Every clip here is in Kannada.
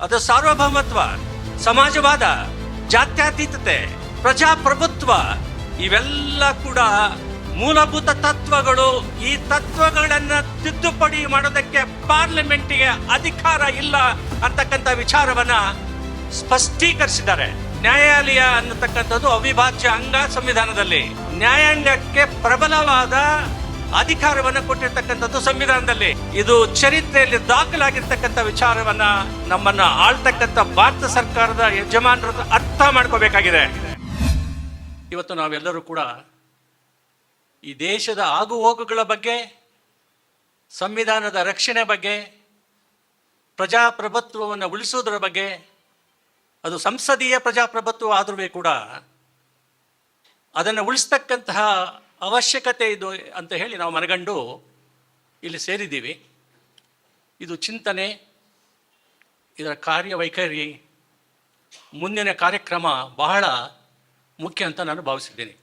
ಅದು ಸಾರ್ವಭೌಮತ್ವ, ಸಮಾಜವಾದ, ಜಾತ್ಯತೀತತೆ, ಪ್ರಜಾಪ್ರಭುತ್ವ, ಇವೆಲ್ಲ ಕೂಡ ಮೂಲಭೂತ ತತ್ವಗಳು. ಈ ತತ್ವಗಳನ್ನ ತಿದ್ದುಪಡಿ ಮಾಡೋದಕ್ಕೆ ಪಾರ್ಲಿಮೆಂಟಿಗೆ ಅಧಿಕಾರ ಇಲ್ಲ ಅಂತಕ್ಕಂಥ ವಿಚಾರವನ್ನ ಸ್ಪಷ್ಟೀಕರಿಸಿದ್ದಾರೆ. ನ್ಯಾಯಾಲಯ ಅನ್ನತಕ್ಕಂಥದ್ದು ಅವಿಭಾಜ್ಯ ಅಂಗ ಸಂವಿಧಾನದಲ್ಲಿ. ನ್ಯಾಯಾಂಗಕ್ಕೆ ಪ್ರಬಲವಾದ ಅಧಿಕಾರವನ್ನು ಕೊಟ್ಟಿರ್ತಕ್ಕಂಥದ್ದು ಸಂವಿಧಾನದಲ್ಲಿ. ಇದು ಚರಿತ್ರೆಯಲ್ಲಿ ದಾಖಲಾಗಿರ್ತಕ್ಕಂಥ ವಿಚಾರವನ್ನ ನಮ್ಮನ್ನ ಆಳ್ತಕ್ಕಂಥ ಭಾರತ ಸರ್ಕಾರದ ಯಜಮಾನರು ಅರ್ಥ ಮಾಡ್ಕೋಬೇಕಾಗಿದೆ. ಇವತ್ತು ನಾವೆಲ್ಲರೂ ಕೂಡ ಈ ದೇಶದ ಆಗು ಹೋಗುಗಳ ಬಗ್ಗೆ, ಸಂವಿಧಾನದ ರಕ್ಷಣೆ ಬಗ್ಗೆ, ಪ್ರಜಾಪ್ರಭುತ್ವವನ್ನು ಉಳಿಸುವುದರ ಬಗ್ಗೆ, ಅದು ಸಂಸದೀಯ ಪ್ರಜಾಪ್ರಭುತ್ವ ಆದರೂ ಕೂಡ ಅದನ್ನು ಉಳಿಸ್ತಕ್ಕಂತಹ ಅವಶ್ಯಕತೆ ಇದು ಅಂತ ಹೇಳಿ ನಾವು ಮನಗಂಡು ಇಲ್ಲಿ ಸೇರಿದ್ದೀವಿ. ಇದು ಚಿಂತನೆ, ಇದರ ಕಾರ್ಯವೈಖರಿ, ಮುಂದಿನ ಕಾರ್ಯಕ್ರಮ ಬಹಳ ಮುಖ್ಯ ಅಂತ ನಾನು ಭಾವಿಸಿದ್ದೀನಿ.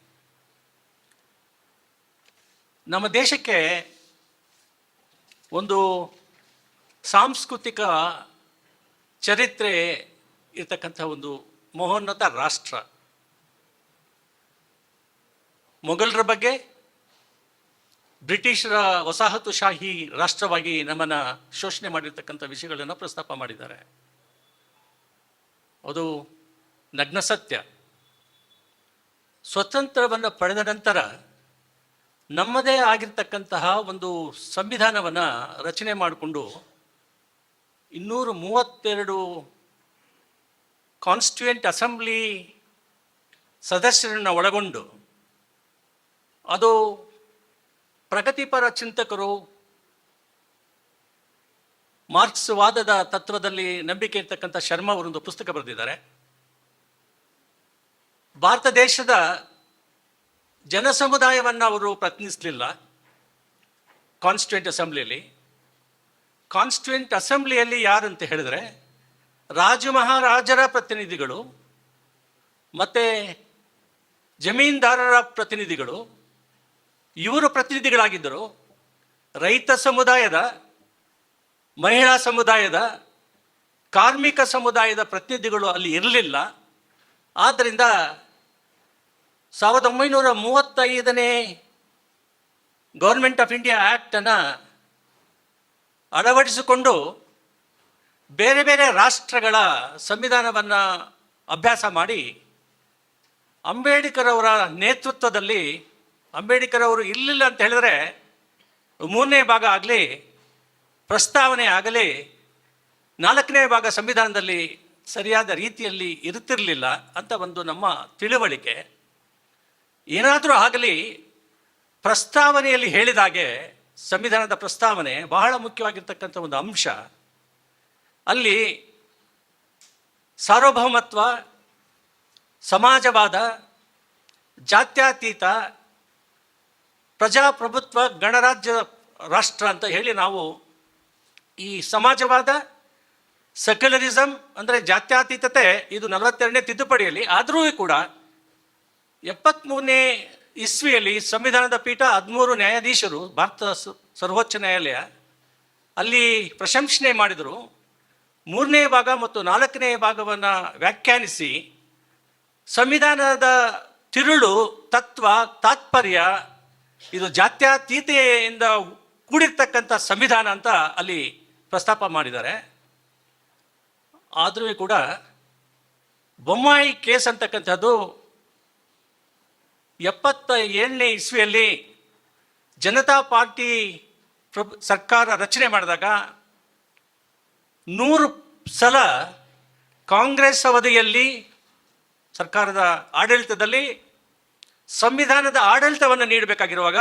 ನಮ್ಮ ದೇಶಕ್ಕೆ ಒಂದು ಸಾಂಸ್ಕೃತಿಕ ಚರಿತ್ರೆ ಇರತಕ್ಕಂಥ ಒಂದು ಮಹೋನ್ನತ ರಾಷ್ಟ್ರ. ಮೊಘಲರ ಬಗ್ಗೆ ಬ್ರಿಟಿಷರ ವಸಾಹತುಶಾಹಿ ರಾಷ್ಟ್ರವಾಗಿ ನಮ್ಮನ್ನು ಶೋಷಣೆ ಮಾಡಿರ್ತಕ್ಕಂಥ ವಿಷಯಗಳನ್ನು ಪ್ರಸ್ತಾಪ ಮಾಡಿದ್ದಾರೆ. ಅದು ನಗ್ನ ಸತ್ಯ. ಸ್ವತಂತ್ರವನ್ನು ಪಡೆದ ನಂತರ ನಮ್ಮದೇ ಆಗಿರ್ತಕ್ಕಂತಹ ಒಂದು ಸಂವಿಧಾನವನ್ನು ರಚನೆ ಮಾಡಿಕೊಂಡು ಇನ್ನೂರ ಮೂವತ್ತೆರಡು ಕಾನ್ಸ್ಟಿಟ್ಯೂಯೆಂಟ್ ಅಸೆಂಬ್ಲಿ ಸದಸ್ಯರನ್ನು ಒಳಗೊಂಡು ಅದು ಪ್ರಗತಿಪರ ಚಿಂತಕರು ಮಾರ್ಕ್ಸ್ವಾದದ ತತ್ವದಲ್ಲಿ ನಂಬಿಕೆ ಇರ್ತಕ್ಕಂಥ ಶರ್ಮಾ ಅವರೊಂದು ಪುಸ್ತಕ ಬರೆದಿದ್ದಾರೆ. ಭಾರತ ದೇಶದ ಜನ ಸಮುದಾಯವನ್ನು ಅವರು ಪ್ರತಿನಿಧಿಸಲಿಲ್ಲ. ಕಾನ್ಸ್ಟಿಟ್ಯೂಂಟ್ ಅಸೆಂಬ್ಲಿಯಲ್ಲಿ ಕಾನ್ಸ್ಟಿಟ್ಯೂಂಟ್ ಅಸೆಂಬ್ಲಿಯಲ್ಲಿ ಯಾರು ಅಂತ ಹೇಳಿದ್ರೆ ರಾಜ ಮಹಾರಾಜರ ಪ್ರತಿನಿಧಿಗಳು ಮತ್ತು ಜಮೀನ್ದಾರರ ಪ್ರತಿನಿಧಿಗಳು ಇವರು ಪ್ರತಿನಿಧಿಗಳಾಗಿದ್ದರು. ರೈತ ಸಮುದಾಯದ, ಮಹಿಳಾ ಸಮುದಾಯದ, ಕಾರ್ಮಿಕ ಸಮುದಾಯದ ಪ್ರತಿನಿಧಿಗಳು ಅಲ್ಲಿ ಇರಲಿಲ್ಲ. ಆದ್ದರಿಂದ ಸಾವಿರದ ಒಂಬೈನೂರ ಮೂವತ್ತೈದನೇ ಗೌರ್ಮೆಂಟ್ ಆಫ್ ಇಂಡಿಯಾ ಆ್ಯಕ್ಟನ್ನು ಅಳವಡಿಸಿಕೊಂಡು ಬೇರೆ ಬೇರೆ ರಾಷ್ಟ್ರಗಳ ಸಂವಿಧಾನವನ್ನು ಅಭ್ಯಾಸ ಮಾಡಿ ಅಂಬೇಡ್ಕರ್ ಅವರ ನೇತೃತ್ವದಲ್ಲಿ ಅಂಬೇಡ್ಕರ್ ಅವರು ಇರಲಿಲ್ಲ ಅಂತ ಹೇಳಿದ್ರೆ ಮೂರನೇ ಭಾಗ ಆಗಲಿ, ಪ್ರಸ್ತಾವನೆ ಆಗಲಿ, ನಾಲ್ಕನೇ ಭಾಗ ಸಂವಿಧಾನದಲ್ಲಿ ಸರಿಯಾದ ರೀತಿಯಲ್ಲಿ ಇರುತ್ತಿರಲಿಲ್ಲ ಅಂತ ಒಂದು ನಮ್ಮ ತಿಳುವಳಿಕೆ. ಏನಾದರೂ ಆಗಲಿ, ಪ್ರಸ್ತಾವನೆಯಲ್ಲಿ ಹೇಳಿದಾಗೆ ಸಂವಿಧಾನದ ಪ್ರಸ್ತಾವನೆ ಬಹಳ ಮುಖ್ಯವಾಗಿರ್ತಕ್ಕಂಥ ಒಂದು ಅಂಶ. ಅಲ್ಲಿ ಸಾರ್ವಭೌಮತ್ವ, ಸಮಾಜವಾದ, ಜಾತ್ಯತೀತ ಪ್ರಜಾಪ್ರಭುತ್ವ ಗಣರಾಜ್ಯ ರಾಷ್ಟ್ರ ಅಂತ ಹೇಳಿ ನಾವು ಈ ಸಮಾಜವಾದ ಸೆಕ್ಯುಲರಿಸಮ್ ಅಂದರೆ ಜಾತ್ಯತೀತತೆ ಇದು ನಲವತ್ತೆರಡನೇ ತಿದ್ದುಪಡಿಯಲ್ಲಿ, ಆದರೂ ಕೂಡ ಎಪ್ಪತ್ತ್ಮೂರನೇ ಇಸ್ವಿಯಲ್ಲಿ ಸಂವಿಧಾನದ ಪೀಠ ಹದಿಮೂರು ನ್ಯಾಯಾಧೀಶರು, ಭಾರತ ಸರ್ವೋಚ್ಚ ನ್ಯಾಯಾಲಯ, ಅಲ್ಲಿ ಪ್ರಶಂಸನೆ ಮಾಡಿದರು. ಮೂರನೇ ಭಾಗ ಮತ್ತು ನಾಲ್ಕನೇ ಭಾಗವನ್ನು ವ್ಯಾಖ್ಯಾನಿಸಿ, ಸಂವಿಧಾನದ ತಿರುಳು, ತತ್ವ, ತಾತ್ಪರ್ಯ ಇದು ಜಾತ್ಯತೀತೆಯಿಂದ ಕೂಡಿರ್ತಕ್ಕಂಥ ಸಂವಿಧಾನ ಅಂತ ಅಲ್ಲಿ ಪ್ರಸ್ತಾಪ ಮಾಡಿದ್ದಾರೆ. ಆದರೂ ಕೂಡ ಬೊಮ್ಮಾಯಿ ಕೇಸ್ ಅಂತಕ್ಕಂಥದ್ದು ಎಪ್ಪತ್ತ ಏಳನೇ ಇಸ್ವಿಯಲ್ಲಿ ಜನತಾ ಪಾರ್ಟಿ ಸರ್ಕಾರ ರಚನೆ ಮಾಡಿದಾಗ ನೂರು ಸಲ ಕಾಂಗ್ರೆಸ್ ಅವಧಿಯಲ್ಲಿ ಸರ್ಕಾರದ ಆಡಳಿತದಲ್ಲಿ ಸಂವಿಧಾನದ ಆಡಳಿತವನ್ನು ನೀಡಬೇಕಾಗಿರುವಾಗ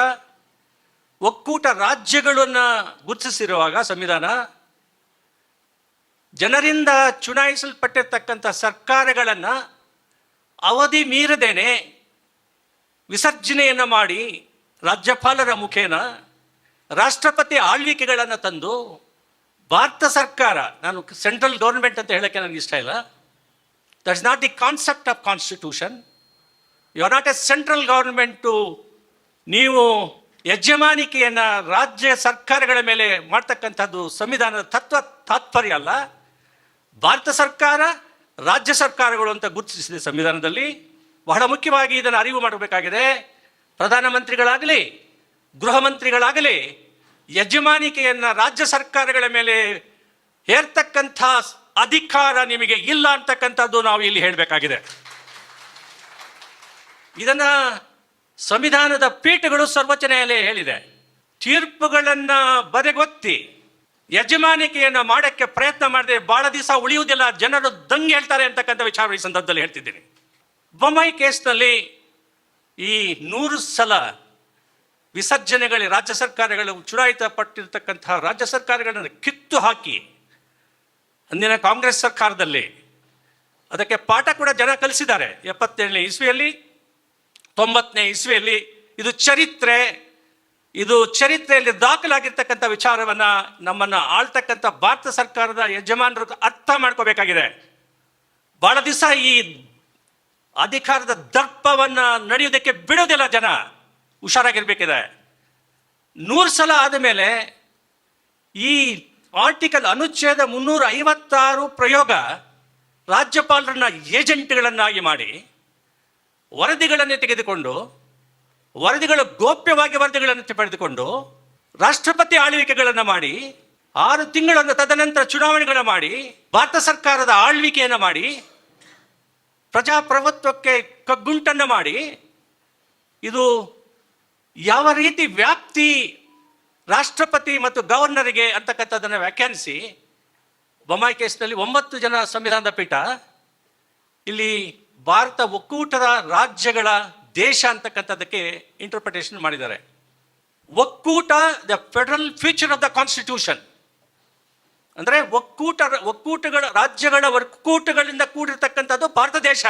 ಒಕ್ಕೂಟ ರಾಜ್ಯಗಳನ್ನು ಗುರುತಿಸಿರುವಾಗ ಸಂವಿಧಾನ ಜನರಿಂದ ಚುನಾಯಿಸಲ್ಪಟ್ಟಿರ್ತಕ್ಕಂಥ ಸರ್ಕಾರಗಳನ್ನು ಅವಧಿ ಮೀರದೇನೆ ವಿಸರ್ಜನೆಯನ್ನು ಮಾಡಿ ರಾಜ್ಯಪಾಲರ ಮುಖೇನ ರಾಷ್ಟ್ರಪತಿ ಆಳ್ವಿಕೆಗಳನ್ನು ತಂದು ಭಾರತ ಸರ್ಕಾರ, ನಾನು ಸೆಂಟ್ರಲ್ ಗೌರ್ಮೆಂಟ್ ಅಂತ ಹೇಳೋಕ್ಕೆ ನನಗೆ ಇಷ್ಟ ಇಲ್ಲ that's not the concept of constitution. You are not a central government ನೀವು ಯಜಮಾನಿಕೆಯನ್ನು ರಾಜ್ಯ ಸರ್ಕಾರಗಳ ಮೇಲೆ ಮಾಡ್ತಕ್ಕಂಥದ್ದು ಸಂವಿಧಾನದ ತತ್ವ ತಾತ್ಪರ್ಯ ಅಲ್ಲ. ಭಾರತ ಸರ್ಕಾರ, ರಾಜ್ಯ ಸರ್ಕಾರಗಳು ಅಂತ ಗುರುತಿಸಿದೆ ಸಂವಿಧಾನದಲ್ಲಿ. ಬಹಳ ಮುಖ್ಯವಾಗಿ ಇದನ್ನು ಅರಿವು ಮಾಡಬೇಕಾಗಿದೆ. ಪ್ರಧಾನಮಂತ್ರಿಗಳಾಗಲಿ ಗೃಹ ಮಂತ್ರಿಗಳಾಗಲಿ ಯಜಮಾನಿಕೆಯನ್ನು ರಾಜ್ಯ ಸರ್ಕಾರಗಳ ಮೇಲೆ ಹೇರ್ತಕ್ಕಂಥ ಅಧಿಕಾರ ನಿಮಗೆ ಇಲ್ಲ ಅಂತಕ್ಕಂಥದ್ದು ನಾವು ಇಲ್ಲಿ ಹೇಳಬೇಕಾಗಿದೆ. ಇದನ್ನ ಸಂವಿಧಾನದ ಪೀಠಗಳು ಸರ್ವೋಚ್ಚ ನ್ಯಾಯಾಲಯ ಹೇಳಿದೆ. ತೀರ್ಪುಗಳನ್ನ ಬದೆಗೊತ್ತಿ ಯಜಮಾನಿಕೆಯನ್ನು ಮಾಡಕ್ಕೆ ಪ್ರಯತ್ನ ಮಾಡಿದ್ರೆ ಬಹಳ ದಿವಸ ಉಳಿಯುವುದಿಲ್ಲ, ಜನರು ದಂಗೆ ಹೇಳ್ತಾರೆ ಅಂತಕ್ಕಂಥ ವಿಚಾರ ಈ ಸಂದರ್ಭದಲ್ಲಿ ಹೇಳ್ತಿದ್ದೀನಿ. ಬೊಮ್ಮಾಯಿ ಕೇಸ್ನಲ್ಲಿ ಈ ನೂರು ಸಲ ವಿಸರ್ಜನೆಗಳಿಗೆ ರಾಜ್ಯ ಸರ್ಕಾರಗಳು ಚುನಾಯಿತ ಪಟ್ಟಿರ್ತಕ್ಕಂತಹ ರಾಜ್ಯ ಸರ್ಕಾರಗಳನ್ನು ಕಿತ್ತು ಹಾಕಿ, ಅಂದಿನ ಕಾಂಗ್ರೆಸ್ ಸರ್ಕಾರದಲ್ಲಿ ಅದಕ್ಕೆ ಪಾಠ ಕೂಡ ಜನ ಕಲಿಸಿದ್ದಾರೆ. ಎಪ್ಪತ್ತೇಳನೇ ಇಸ್ವಿಯಲ್ಲಿ ತೊಂಬತ್ತನೇ ಇಸ್ವಿಯಲ್ಲಿ ಇದು ಚರಿತ್ರೆ, ಇದು ಚರಿತ್ರೆಯಲ್ಲಿ ದಾಖಲಾಗಿರ್ತಕ್ಕಂಥ ವಿಚಾರವನ್ನ ನಮ್ಮನ್ನ ಆಳ್ತಕ್ಕಂಥ ಭಾರತ ಸರ್ಕಾರದ ಯಜಮಾನರು ಅರ್ಥ ಮಾಡ್ಕೋಬೇಕಾಗಿದೆ. ಬಹಳ ದಿವಸ ಈ ಅಧಿಕಾರದ ದರ್ಪವನ್ನ ನಡೆಯೋದಕ್ಕೆ ಬಿಡೋದಿಲ್ಲ ಜನ. ಹುಷಾರಾಗಿರ್ಬೇಕಿದೆ. ನೂರು ಸಲ ಆದ ಮೇಲೆ ಈ ಆರ್ಟಿಕಲ್ ಅನುಚ್ಛೇದ ಮುನ್ನೂರ ಐವತ್ತಾರು ಪ್ರಯೋಗ ರಾಜ್ಯಪಾಲರನ್ನ ಏಜೆಂಟ್ಗಳನ್ನಾಗಿ ಮಾಡಿ ವರದಿಗಳನ್ನು ತೆಗೆದುಕೊಂಡು, ವರದಿಗಳು ಗೋಪ್ಯವಾಗಿ ವರದಿಗಳನ್ನು ಪಡೆದುಕೊಂಡು, ರಾಷ್ಟ್ರಪತಿ ಆಳ್ವಿಕೆಗಳನ್ನು ಮಾಡಿ, ಆರು ತಿಂಗಳನ್ನು ತದನಂತರ ಚುನಾವಣೆಗಳನ್ನು ಮಾಡಿ, ಭಾರತ ಸರ್ಕಾರದ ಆಳ್ವಿಕೆಯನ್ನು ಮಾಡಿ, ಪ್ರಜಾಪ್ರಭುತ್ವಕ್ಕೆ ಕಗ್ಗುಂಟನ್ನು ಮಾಡಿ, ಇದು ಯಾವ ರೀತಿ ವ್ಯಾಪ್ತಿ ರಾಷ್ಟ್ರಪತಿ ಮತ್ತು ಗವರ್ನರಿಗೆ ಅಂತಕ್ಕಂಥದ್ದನ್ನು ವ್ಯಾಖ್ಯಾನಿಸಿ, ಬೊಮ್ಮಾಯಿ ಕೇಸ್ನಲ್ಲಿ ಒಂಬತ್ತು ಜನ ಸಂವಿಧಾನದ ಪೀಠ, ಇಲ್ಲಿ ಭಾರತ ಒಕ್ಕೂಟದ ರಾಜ್ಯಗಳ ದೇಶ ಅಂತಕ್ಕಂಥದ್ದಕ್ಕೆ ಇಂಟರ್ಪ್ರಿಟೇಷನ್ ಮಾಡಿದ್ದಾರೆ. ಒಕ್ಕೂಟ the federal future of the constitution ಅಂದರೆ ಒಕ್ಕೂಟ, ಒಕ್ಕೂಟಗಳ, ರಾಜ್ಯಗಳ ಒಕ್ಕೂಟಗಳಿಂದ ಕೂಡಿರ್ತಕ್ಕಂಥದ್ದು ಭಾರತ ದೇಶ.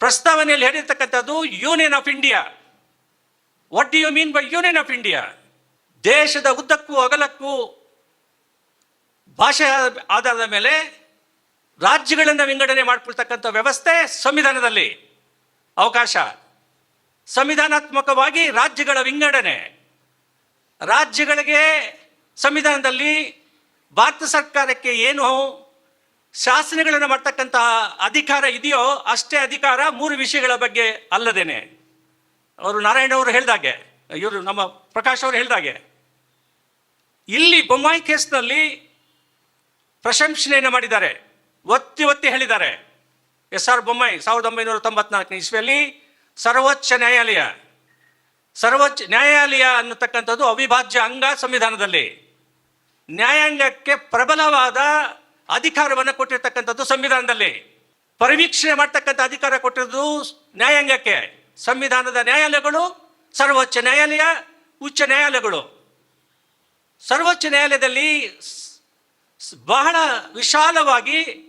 ಪ್ರಸ್ತಾವನೆಯಲ್ಲಿ ಹೇಳಿರ್ತಕ್ಕಂಥದ್ದು union of India what do you mean by union of India ದೇಶದ ಉದ್ದಕ್ಕೂ ಅಗಲಕ್ಕೂ ಭಾಷೆ ಆಧಾರದ ಮೇಲೆ ರಾಜ್ಯಗಳನ್ನು ವಿಂಗಡಣೆ ಮಾಡ್ಕೊಳ್ತಕ್ಕಂಥ ವ್ಯವಸ್ಥೆ ಸಂವಿಧಾನದಲ್ಲಿ. ಅವಕಾಶ. ಸಂವಿಧಾನಾತ್ಮಕವಾಗಿ ರಾಜ್ಯಗಳ ವಿಂಗಡಣೆ. ರಾಜ್ಯಗಳಿಗೆ ಸಂವಿಧಾನದಲ್ಲಿ ಭಾರತ ಸರ್ಕಾರಕ್ಕೆ ಏನು ಶಾಸನಗಳನ್ನು ಮಾಡ್ತಕ್ಕಂತಹ ಅಧಿಕಾರ ಇದೆಯೋ ಅಷ್ಟೇ ಅಧಿಕಾರ ಮೂರು ವಿಷಯಗಳ ಬಗ್ಗೆ ಅಲ್ಲದೇನೆ. ಅವರು ನಾರಾಯಣ ಅವರು ಹೇಳಿದಾಗೆ, ಇವರು ನಮ್ಮ ಪ್ರಕಾಶ್ ಅವರು ಹೇಳಿದಾಗೆ. ಇಲ್ಲಿ ಬೊಮ್ಮಾಯಿ ಕೇಸ್ನಲ್ಲಿ ಪ್ರಶಂಸನೆಯನ್ನು ಮಾಡಿದ್ದಾರೆ. ಒತ್ತಿ ಒತ್ತಿ ಹೇಳಿದ್ದಾರೆ. ಎಸ್ ಆರ್ ಬೊಮ್ಮಾಯಿ, ಸಾವಿರದ ಒಂಬೈನೂರ ತೊಂಬತ್ನಾಲ್ಕನೇ ಇಸ್ವಿಯಲ್ಲಿ ಸರ್ವೋಚ್ಚ ನ್ಯಾಯಾಲಯ ಸರ್ವೋಚ್ಚ ನ್ಯಾಯಾಲಯ ಅನ್ನತಕ್ಕಂಥದ್ದು ಅವಿಭಾಜ್ಯ ಅಂಗ ಸಂವಿಧಾನದಲ್ಲಿ ನ್ಯಾಯಾಂಗಕ್ಕೆ ಪ್ರಬಲವಾದ ಅಧಿಕಾರವನ್ನು ಕೊಟ್ಟಿರ್ತಕ್ಕಂಥದ್ದು ಸಂವಿಧಾನದಲ್ಲಿ. ಪರಿವೀಕ್ಷಣೆ ಮಾಡ್ತಕ್ಕಂಥ ಅಧಿಕಾರ ಕೊಟ್ಟಿರೋದು ನ್ಯಾಯಾಂಗಕ್ಕೆ. ಸಂವಿಧಾನದ ನ್ಯಾಯಾಲಯಗಳು, ಸರ್ವೋಚ್ಚ ನ್ಯಾಯಾಲಯ, ಉಚ್ಚ ನ್ಯಾಯಾಲಯಗಳು. ಸರ್ವೋಚ್ಚ ನ್ಯಾಯಾಲಯದಲ್ಲಿ ಬಹಳ ವಿಶಾಲವಾಗಿ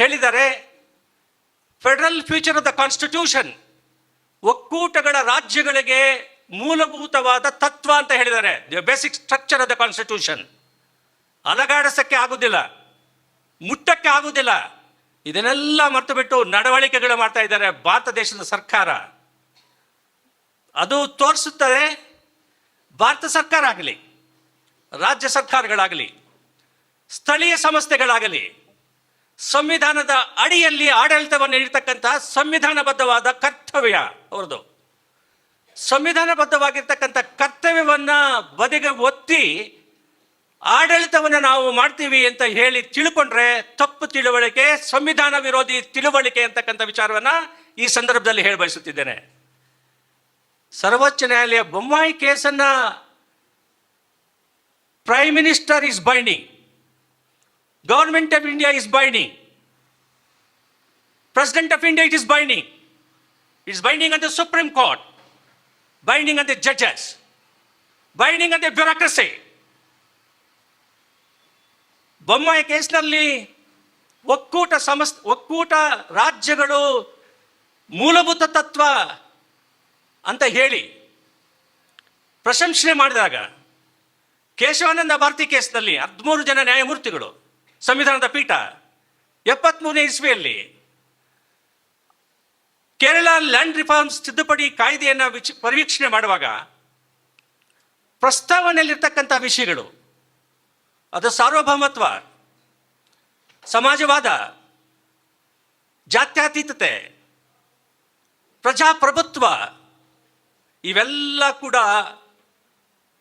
ಹೇಳಿದ್ದಾರೆ federal feature of the constitution ಒಕ್ಕೂಟಗಳ ರಾಜ್ಯಗಳಿಗೆ ಮೂಲಭೂತವಾದ ತತ್ವ ಅಂತ ಹೇಳಿದ್ದಾರೆ. Basic structure of the constitution ಅಲಗಾಡಿಸಕ್ಕೆ ಆಗುದಿಲ್ಲ, ಮುಟ್ಟಕ್ಕೆ ಆಗುದಿಲ್ಲ. ಇದನ್ನೆಲ್ಲ ಮರೆತು ಬಿಟ್ಟು ನಡವಳಿಕೆಗಳು ಮಾಡ್ತಾ ಇದ್ದಾರೆ ಭಾರತ ದೇಶದ ಸರ್ಕಾರ. ಅದು ತೋರಿಸುತ್ತದೆ, ಭಾರತ ಸರ್ಕಾರ ಆಗಲಿ, ರಾಜ್ಯ ಸರ್ಕಾರಗಳಾಗಲಿ, ಸ್ಥಳೀಯ ಸಂಸ್ಥೆಗಳಾಗಲಿ ಸಂವಿಧಾನದ ಅಡಿಯಲ್ಲಿ ಆಡಳಿತವನ್ನು ನೀಡ್ತಕ್ಕಂತಹ ಸಂವಿಧಾನಬದ್ಧವಾದ ಕರ್ತವ್ಯ ಅವ್ರದ್ದು. ಸಂವಿಧಾನಬದ್ಧವಾಗಿರ್ತಕ್ಕಂಥ ಕರ್ತವ್ಯವನ್ನು ಬದಿಗೆ ಒತ್ತಿ ಆಡಳಿತವನ್ನು ನಾವು ಮಾಡ್ತೀವಿ ಅಂತ ಹೇಳಿ ತಿಳ್ಕೊಂಡ್ರೆ ತಪ್ಪು ತಿಳುವಳಿಕೆ, ಸಂವಿಧಾನ ವಿರೋಧಿ ತಿಳುವಳಿಕೆ ಅಂತಕ್ಕಂಥ ವಿಚಾರವನ್ನು ಈ ಸಂದರ್ಭದಲ್ಲಿ ಹೇಳಿ ಬಯಸುತ್ತಿದ್ದೇನೆ. ಸರ್ವೋಚ್ಚ ನ್ಯಾಯಾಲಯ Bommai ಕೇಸನ್ನ prime minister is binding government of India is binding president of India it is binding it's binding on the supreme court binding on the judges binding on the bureaucracy Bommai ಕೇಸ್ನಲ್ಲಿ ಒಕ್ಕೂಟ ಸಮಸ್, ಒಕ್ಕೂಟ ರಾಜ್ಯಗಳು ಮೂಲಭೂತ ತತ್ವ ಅಂತ ಹೇಳಿ ಪ್ರಶಂಸನೆ ಮಾಡಿದಾಗ ಕೇಶವಾನಂದ ಭಾರತಿ ಕೇಸ್ನಲ್ಲಿ ಹದಿಮೂರು ಜನ ನ್ಯಾಯಮೂರ್ತಿಗಳು ಸಂವಿಧಾನದ ಪೀಠ ಎಪ್ಪತ್ಮೂರನೇ ಇಸ್ವಿಯಲ್ಲಿ ಕೇರಳ ಲ್ಯಾಂಡ್ ರಿಫಾರ್ಮ್ಸ್ ತಿದ್ದುಪಡಿ ಕಾಯ್ದೆಯನ್ನು ವಿಚ ಪರಿವೀಕ್ಷಣೆ ಮಾಡುವಾಗ ಪ್ರಸ್ತಾವನೆಯಲ್ಲಿರ್ತಕ್ಕಂಥ ವಿಷಯಗಳು, ಅದು ಸಾರ್ವಭೌಮತ್ವ, ಸಮಾಜವಾದ, ಜಾತ್ಯತೀತತೆ, ಪ್ರಜಾಪ್ರಭುತ್ವ, ಇವೆಲ್ಲ ಕೂಡ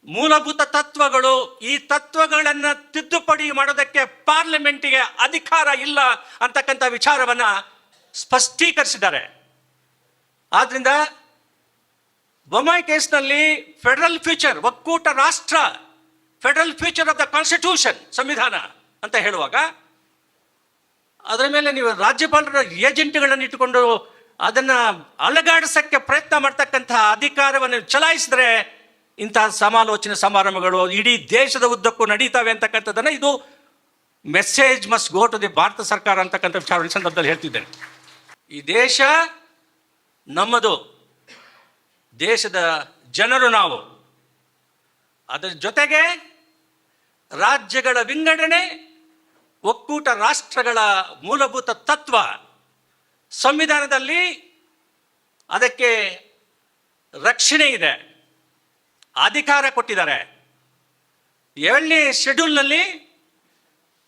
ಮೂಲಭೂತ ತತ್ವಗಳು ಈ ತತ್ವಗಳನ್ನು ತಿದ್ದುಪಡಿ ಮಾಡೋದಕ್ಕೆ ಪಾರ್ಲಿಮೆಂಟಿಗೆ ಅಧಿಕಾರ ಇಲ್ಲ ಅಂತಕ್ಕಂಥ ವಿಚಾರವನ್ನ ಸ್ಪಷ್ಟೀಕರಿಸಿದ್ದಾರೆ. ಆದ್ರಿಂದ ಬೊಮ್ಮಾಯಿ ಕೇಸ್ನಲ್ಲಿ ಫೆಡರಲ್ ಫ್ಯೂಚರ್, ಒಕ್ಕೂಟ ರಾಷ್ಟ್ರ, federal feature of the constitution ಸಂವಿಧಾನ ಅಂತ ಹೇಳುವಾಗ, ಅದರ ಮೇಲೆ ನೀವು ರಾಜ್ಯಪಾಲರ ಏಜೆಂಟ್ಗಳನ್ನು ಇಟ್ಟುಕೊಂಡು ಅದನ್ನ ಅಲಗಾಡಿಸಕ್ಕೆ ಪ್ರಯತ್ನ ಮಾಡ್ತಕ್ಕಂತಹ ಅಧಿಕಾರವನ್ನು ಚಲಾಯಿಸಿದ್ರೆ ಇಂತಹ ಸಮಾಲೋಚನೆ ಸಮಾರಂಭಗಳು ಇಡೀ ದೇಶದ ಉದ್ದಕ್ಕೂ ನಡೀತವೆ ಅಂತಕ್ಕಂಥದ್ದನ್ನು ಇದು message must go to the Bharat ಸರ್ಕಾರ ಅಂತಕ್ಕಂಥ ವಿಚಾರ ಸಂದರ್ಭದಲ್ಲಿ ಹೇಳ್ತಿದ್ದೇನೆ. ಈ ದೇಶ ನಮ್ಮದು, ದೇಶದ ಜನರು ನಾವು. ಅದರ ಜೊತೆಗೆ ರಾಜ್ಯಗಳ ವಿಂಗಡಣೆ, ಒಕ್ಕೂಟ ರಾಷ್ಟ್ರಗಳ ಮೂಲಭೂತ ತತ್ವ ಸಂವಿಧಾನದಲ್ಲಿ ಅದಕ್ಕೆ ರಕ್ಷಣೆ ಇದೆ. ಅಧಿಕಾರ ಕೊಟ್ಟಿದ್ದಾರೆ. ಏಳನೇ ಶೆಡ್ಯೂಲ್ನಲ್ಲಿ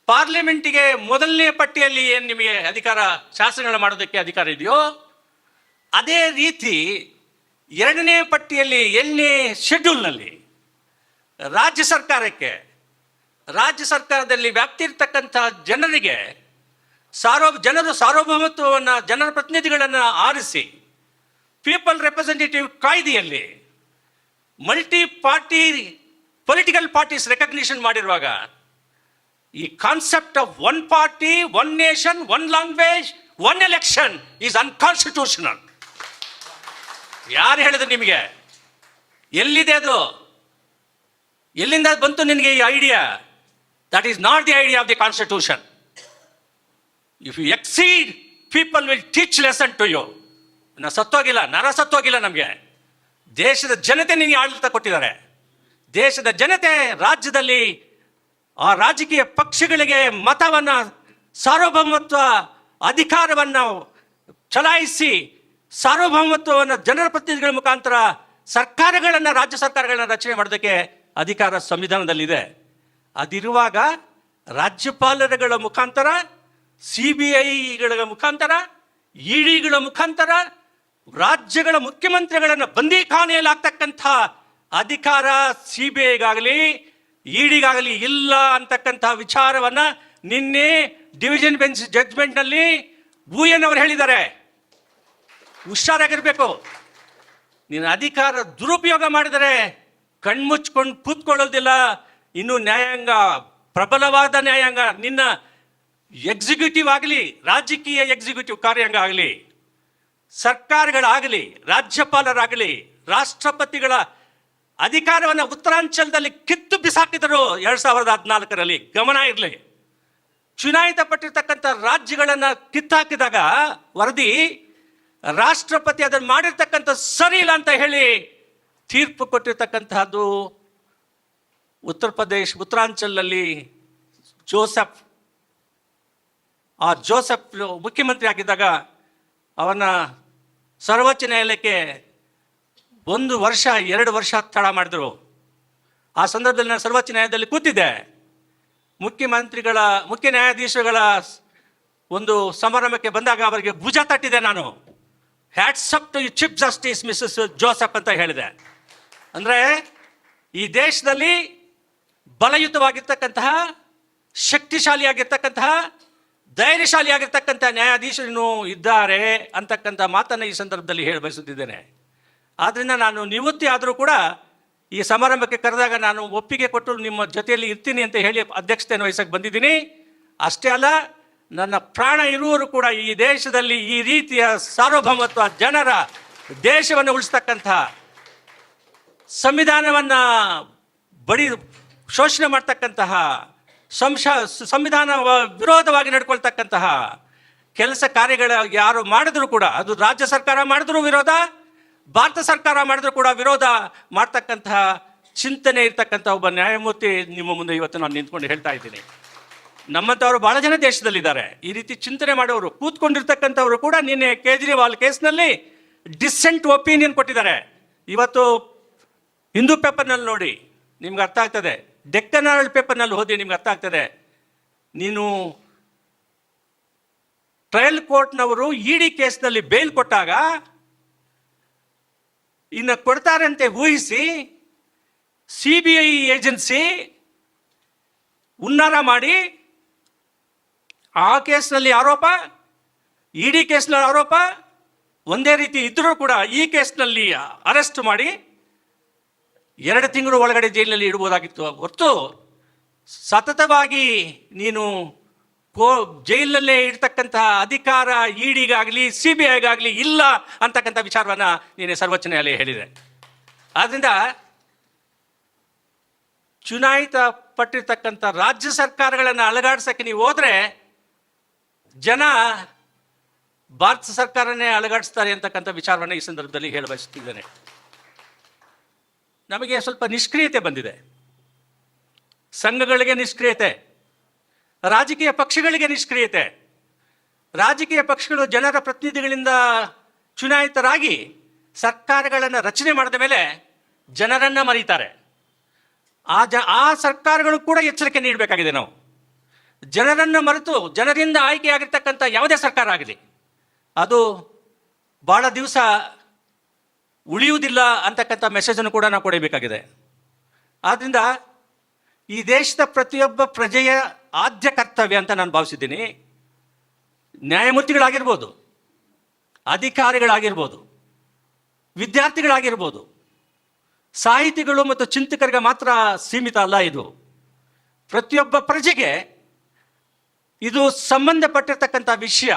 ಪಾರ್ಲಿಮೆಂಟಿಗೆ ಮೊದಲನೇ ಪಟ್ಟಿಯಲ್ಲಿ ಏನು ನಿಮಗೆ ಅಧಿಕಾರ, ಶಾಸನಗಳು ಮಾಡೋದಕ್ಕೆ ಅಧಿಕಾರ ಇದೆಯೋ, ಅದೇ ರೀತಿ ಎರಡನೇ ಪಟ್ಟಿಯಲ್ಲಿ ಏಳನೇ ಶೆಡ್ಯೂಲ್ನಲ್ಲಿ ರಾಜ್ಯ ಸರ್ಕಾರಕ್ಕೆ, ರಾಜ್ಯ ಸರ್ಕಾರದಲ್ಲಿ ವ್ಯಾಪ್ತಿ ಇರ್ತಕ್ಕಂಥ ಜನರಿಗೆ ಸಾರ್ವ ಜನರು ಸಾರ್ವಭೌಮತ್ವವನ್ನು, ಜನರ ಪ್ರತಿನಿಧಿಗಳನ್ನು ಆರಿಸಿ, ಪೀಪಲ್ ರೆಪ್ರೆಸೆಂಟೇಟಿವ್ ಕಾಯ್ದೆಯಲ್ಲಿ multi party political parties recognition ಮಾಡಿರುವಾಗ, ಈ concept of one party one nation one language one election is unconstitutional ಯಾರು ಹೇಳಿದ್ರು ನಿಮಗೆ? ಎಲ್ಲಿದೆ ಅದು? ಎಲ್ಲಿಂದ ಬಂತು ನಿನಗೆ ಈ idea that is not the idea of the constitution if you exceed people will teach lesson to you ನಾ ಸತ್ತೋಗಿಲ್ಲ, ನರ ಸತ್ತೋಗಿಲ್ಲ ನಮಗೆ. ದೇಶದ ಜನತೆ ನಿನಗೆ ಆಡಳಿತ ಕೊಟ್ಟಿದ್ದಾರೆ. ದೇಶದ ಜನತೆ ರಾಜ್ಯದಲ್ಲಿ ಆ ರಾಜಕೀಯ ಪಕ್ಷಗಳಿಗೆ ಮತವನ್ನು, ಸಾರ್ವಭೌಮತ್ವ ಅಧಿಕಾರವನ್ನು ಚಲಾಯಿಸಿ, ಸಾರ್ವಭೌಮತ್ವವನ್ನು ಜನರ ಪ್ರತಿನಿಧಿಗಳ ಮುಖಾಂತರ ಸರ್ಕಾರಗಳನ್ನು, ರಾಜ್ಯ ಸರ್ಕಾರಗಳನ್ನು ರಚನೆ ಮಾಡೋದಕ್ಕೆ ಅಧಿಕಾರ ಸಂವಿಧಾನದಲ್ಲಿದೆ. ಅದಿರುವಾಗ ರಾಜ್ಯಪಾಲರುಗಳ ಮುಖಾಂತರ ಸಿ ಬಿ ಐಗಳ ಮುಖಾಂತರ ಇಡಿಗಳ ಮುಖಾಂತರ ರಾಜ್ಯಗಳ ಮುಖ್ಯಮಂತ್ರಿಗಳನ್ನು ಬಂದೀಖಾನೆಯಲ್ಲಿ ಆಗ್ತಕ್ಕಂಥ ಅಧಿಕಾರ ಸಿ ಬಿ ಐಗಾಗಲಿ ಇಡಿಗಾಗಲಿ ಇಲ್ಲ ಅಂತಕ್ಕಂಥ ವಿಚಾರವನ್ನ ನಿನ್ನೆ ಡಿವಿಷನ್ ಬೆಂಚ್ ಜಡ್ಜ್ಮೆಂಟ್ನಲ್ಲಿ ಭೂಯನ್ ಅವರು ಹೇಳಿದ್ದಾರೆ. ಹುಷಾರಾಗಿರ್ಬೇಕು. ನೀನು ಅಧಿಕಾರ ದುರುಪಯೋಗ ಮಾಡಿದರೆ ಕಣ್ಮುಚ್ಕೊಂಡು ಕೂತ್ಕೊಳ್ಳೋದಿಲ್ಲ. ಇನ್ನು ನ್ಯಾಯಾಂಗ, ಪ್ರಬಲವಾದ ನ್ಯಾಯಾಂಗ, ನಿನ್ನ ಎಕ್ಸಿಕ್ಯೂಟಿವ್ ಆಗಲಿ, ರಾಜಕೀಯ ಎಕ್ಸಿಕ್ಯೂಟಿವ್ ಕಾರ್ಯಾಂಗ ಆಗಲಿ. ಸರ್ಕಾರಗಳಾಗಲಿ, ರಾಜ್ಯಪಾಲರಾಗಲಿ, ರಾಷ್ಟ್ರಪತಿಗಳ ಅಧಿಕಾರವನ್ನು ಉತ್ತರಾಂಚಲದಲ್ಲಿ ಕಿತ್ತು ಬಿಸಾಕಿದರು ಎರಡ್ ಸಾವಿರದ ಹದಿನಾಲ್ಕರಲ್ಲಿ ಗಮನ ಇರಲಿ. ಚುನಾಯಿತ ಪಟ್ಟಿರ್ತಕ್ಕಂಥ ರಾಜ್ಯಗಳನ್ನು ಕಿತ್ತಾಕಿದಾಗ ವರದಿ, ರಾಷ್ಟ್ರಪತಿ ಅದನ್ನು ಮಾಡಿರ್ತಕ್ಕಂಥ ಸರಿ ಇಲ್ಲ ಅಂತ ಹೇಳಿ ತೀರ್ಪು ಕೊಟ್ಟಿರ್ತಕ್ಕಂತಹದ್ದು ಉತ್ತರ ಪ್ರದೇಶ್, ಉತ್ತರಾಂಚಲದಲ್ಲಿ ಜೋಸೆಫ್. ಆ ಜೋಸೆಫ್ ಮುಖ್ಯಮಂತ್ರಿ ಆಗಿದ್ದಾಗ ಅವನ ಸರ್ವೋಚ್ಚ ನ್ಯಾಯಾಲಯಕ್ಕೆ ಒಂದು ವರ್ಷ, ಎರಡು ವರ್ಷ ತಡ ಮಾಡಿದ್ರು. ಆ ಸಂದರ್ಭದಲ್ಲಿ ನಾನು ಸರ್ವೋಚ್ಚ ನ್ಯಾಯಾಲಯದಲ್ಲಿ ಕೂತಿದ್ದೆ. ಮುಖ್ಯಮಂತ್ರಿಗಳ, ಮುಖ್ಯ ನ್ಯಾಯಾಧೀಶಗಳ ಒಂದು ಸಮಾರಂಭಕ್ಕೆ ಬಂದಾಗ ಅವರಿಗೆ ಭುಜ ತಟ್ಟಿದೆ ನಾನು. Hats up to chief justice Mrs Joseph ಅಂತ ಹೇಳಿದೆ. ಅಂದರೆ ಈ ದೇಶದಲ್ಲಿ ಬಲಯುತವಾಗಿರ್ತಕ್ಕಂತಹ, ಶಕ್ತಿಶಾಲಿಯಾಗಿರ್ತಕ್ಕಂತಹ ಧೈರ್ಯಶಾಲಿಯಾಗಿರ್ತಕ್ಕಂಥ ನ್ಯಾಯಾಧೀಶರು ಇದ್ದಾರೆ ಅಂತಕ್ಕಂಥ ಮಾತನ್ನು ಈ ಸಂದರ್ಭದಲ್ಲಿ ಹೇಳಿ ಬಯಸುತ್ತಿದ್ದೇನೆ. ಆದ್ದರಿಂದ ನಾನು ನಿವೃತ್ತಿ ಆದರೂ ಕೂಡ ಈ ಸಮಾರಂಭಕ್ಕೆ ಕರೆದಾಗ ನಾನು ಒಪ್ಪಿಗೆ ಕೊಟ್ಟು ನಿಮ್ಮ ಜೊತೆಯಲ್ಲಿ ಇರ್ತೀನಿ ಅಂತ ಹೇಳಿ ಅಧ್ಯಕ್ಷತೆಯನ್ನು ವಹಿಸಕ್ಕೆ ಬಂದಿದ್ದೀನಿ. ಅಷ್ಟೇ ಅಲ್ಲ, ನನ್ನ ಪ್ರಾಣ ಇರುವವರು ಕೂಡ ಈ ದೇಶದಲ್ಲಿ ಈ ರೀತಿಯ ಸಾರ್ವಭೌಮತ್ವ ಜನರ ದೇಶವನ್ನು ಉಳಿಸ್ತಕ್ಕಂಥ ಸಂವಿಧಾನವನ್ನು ಬಡಿ ಶೋಷಣೆ ಮಾಡ್ತಕ್ಕಂತಹ ಸಂಶ, ಸಂವಿಧಾನ ವಿರೋಧವಾಗಿ ನಡ್ಕೊಳ್ತಕ್ಕಂತಹ ಕೆಲಸ ಕಾರ್ಯಗಳ ಯಾರು ಮಾಡಿದ್ರು ಕೂಡ, ಅದು ರಾಜ್ಯ ಸರ್ಕಾರ ಮಾಡಿದ್ರು ವಿರೋಧ, ಭಾರತ ಸರ್ಕಾರ ಮಾಡಿದ್ರು ಕೂಡ ವಿರೋಧ ಮಾಡ್ತಕ್ಕಂತಹ ಚಿಂತನೆ ಇರ್ತಕ್ಕಂಥ ಒಬ್ಬ ನ್ಯಾಯಮೂರ್ತಿ ನಿಮ್ಮ ಮುಂದೆ ಇವತ್ತು ನಾನು ನಿಂತ್ಕೊಂಡು ಹೇಳ್ತಾ ಇದ್ದೀನಿ. ನಮ್ಮಂಥವ್ರು ಬಹಳ ಜನ ದೇಶದಲ್ಲಿದ್ದಾರೆ. ಈ ರೀತಿ ಚಿಂತನೆ ಮಾಡೋರು, ಕೂತ್ಕೊಂಡಿರ್ತಕ್ಕಂಥವ್ರು ಕೂಡ ನಿನ್ನೆ ಕೇಜ್ರಿವಾಲ್ ಕೇಸ್ನಲ್ಲಿ ಡಿಸೆಂಟ್ ಒಪಿನಿಯನ್ ಕೊಟ್ಟಿದ್ದಾರೆ. ಇವತ್ತು ಹಿಂದೂ ಪೇಪರ್ನಲ್ಲಿ ನೋಡಿ, ನಿಮ್ಗೆ ಅರ್ಥ ಆಗ್ತದೆ. ಡೆಕ್ಕನ್ ಪೇಪರ್ನಲ್ಲಿ ಓದಿ ನಿಮ್ಗೆ ಅರ್ಥ ಆಗ್ತದೆ. ನೀನು ಟ್ರಯಲ್ ಕೋರ್ಟ್ನವರು ಇಡಿ ಕೇಸ್ನಲ್ಲಿ ಬೇಲ್ ಕೊಟ್ಟಾಗ ಇನ್ನು ಕೊಡ್ತಾರಂತೆ ಊಹಿಸಿ ಸಿ ಬಿ ಐ ಏಜೆನ್ಸಿ ಉನ್ನಾರ ಮಾಡಿ ಆ ಕೇಸ್ನಲ್ಲಿ ಆರೋಪ, ಇಡಿ ಕೇಸ್ನಲ್ಲಿ ಆರೋಪ, ಒಂದೇ ರೀತಿ ಇದ್ದರೂ ಕೂಡ ಈ ಕೇಸ್ನಲ್ಲಿ ಅರೆಸ್ಟ್ ಮಾಡಿ ಎರಡು ತಿಂಗಳು ಒಳಗಡೆ ಜೈಲಿನಲ್ಲಿ ಇಡ್ಬೋದಾಗಿತ್ತು ಹೊರತು ಸತತವಾಗಿ ನೀನು ಕೋ ಜೈಲಲ್ಲೇ ಇರ್ತಕ್ಕಂತಹ ಅಧಿಕಾರ ಇಡಿಗಾಗಲಿ ಸಿ ಬಿ ಐಗಾಗಲಿ ಇಲ್ಲ ಅಂತಕ್ಕಂಥ ವಿಚಾರವನ್ನು ನೀನು ಸರ್ವೋಚ್ಚ ನ್ಯಾಯಾಲಯ ಹೇಳಿದೆ. ಆದ್ದರಿಂದ ಚುನಾಯಿತ ಪಟ್ಟಿರ್ತಕ್ಕಂಥ ರಾಜ್ಯ ಸರ್ಕಾರಗಳನ್ನು ಅಲಗಾಡ್ಸೋಕ್ಕೆ ನೀವು ಹೋದರೆ ಜನ ಭಾರತ ಸರ್ಕಾರನೇ ಅಲಗಾಡಿಸ್ತಾರೆ ಅಂತಕ್ಕಂಥ ವಿಚಾರವನ್ನು ಈ ಸಂದರ್ಭದಲ್ಲಿ ಹೇಳ ಬಯಸುತ್ತಿದ್ದೇನೆ ನಮಗೆ ಸ್ವಲ್ಪ ನಿಷ್ಕ್ರಿಯತೆ ಬಂದಿದೆ. ಸಂಘಗಳಿಗೆ ನಿಷ್ಕ್ರಿಯತೆ, ರಾಜಕೀಯ ಪಕ್ಷಗಳಿಗೆ ನಿಷ್ಕ್ರಿಯತೆ, ರಾಜಕೀಯ ಪಕ್ಷಗಳು ಜನರ ಪ್ರತಿನಿಧಿಗಳಿಂದ ಚುನಾಯಿತರಾಗಿ ಸರ್ಕಾರಗಳನ್ನು ರಚನೆ ಮಾಡಿದ ಮೇಲೆ ಜನರನ್ನು ಮರೀತಾರೆ. ಆ ಜ, ಆ ಸರ್ಕಾರಗಳು ಕೂಡ ಎಚ್ಚರಿಕೆ ನೀಡಬೇಕಾಗಿದೆ ನಾವು. ಜನರನ್ನು ಮರೆತು ಜನರಿಂದ ಆಯ್ಕೆಯಾಗಿರ್ತಕ್ಕಂಥ ಯಾವುದೇ ಸರ್ಕಾರ ಆಗಲಿ, ಅದು ಭಾಳ ದಿವಸ ಉಳಿಯುವುದಿಲ್ಲ ಅಂತಕ್ಕಂಥ ಮೆಸೇಜನ್ನು ಕೂಡ ನಾವು ಕೊಡಬೇಕಾಗಿದೆ. ಆದ್ದರಿಂದ ಈ ದೇಶದ ಪ್ರತಿಯೊಬ್ಬ ಪ್ರಜೆಯ ಆದ್ಯ ಕರ್ತವ್ಯ ಅಂತ ನಾನು ಭಾವಿಸಿದ್ದೀನಿ. ನ್ಯಾಯಮೂರ್ತಿಗಳಾಗಿರ್ಬೋದು, ಅಧಿಕಾರಿಗಳಾಗಿರ್ಬೋದು, ವಿದ್ಯಾರ್ಥಿಗಳಾಗಿರ್ಬೋದು, ಸಾಹಿತಿಗಳು ಮತ್ತು ಚಿಂತಕರಿಗೆ ಮಾತ್ರ ಸೀಮಿತ ಅಲ್ಲ ಇದು. ಪ್ರತಿಯೊಬ್ಬ ಪ್ರಜೆಗೆ ಇದು ಸಂಬಂಧಪಟ್ಟಿರ್ತಕ್ಕಂಥ ವಿಷಯ.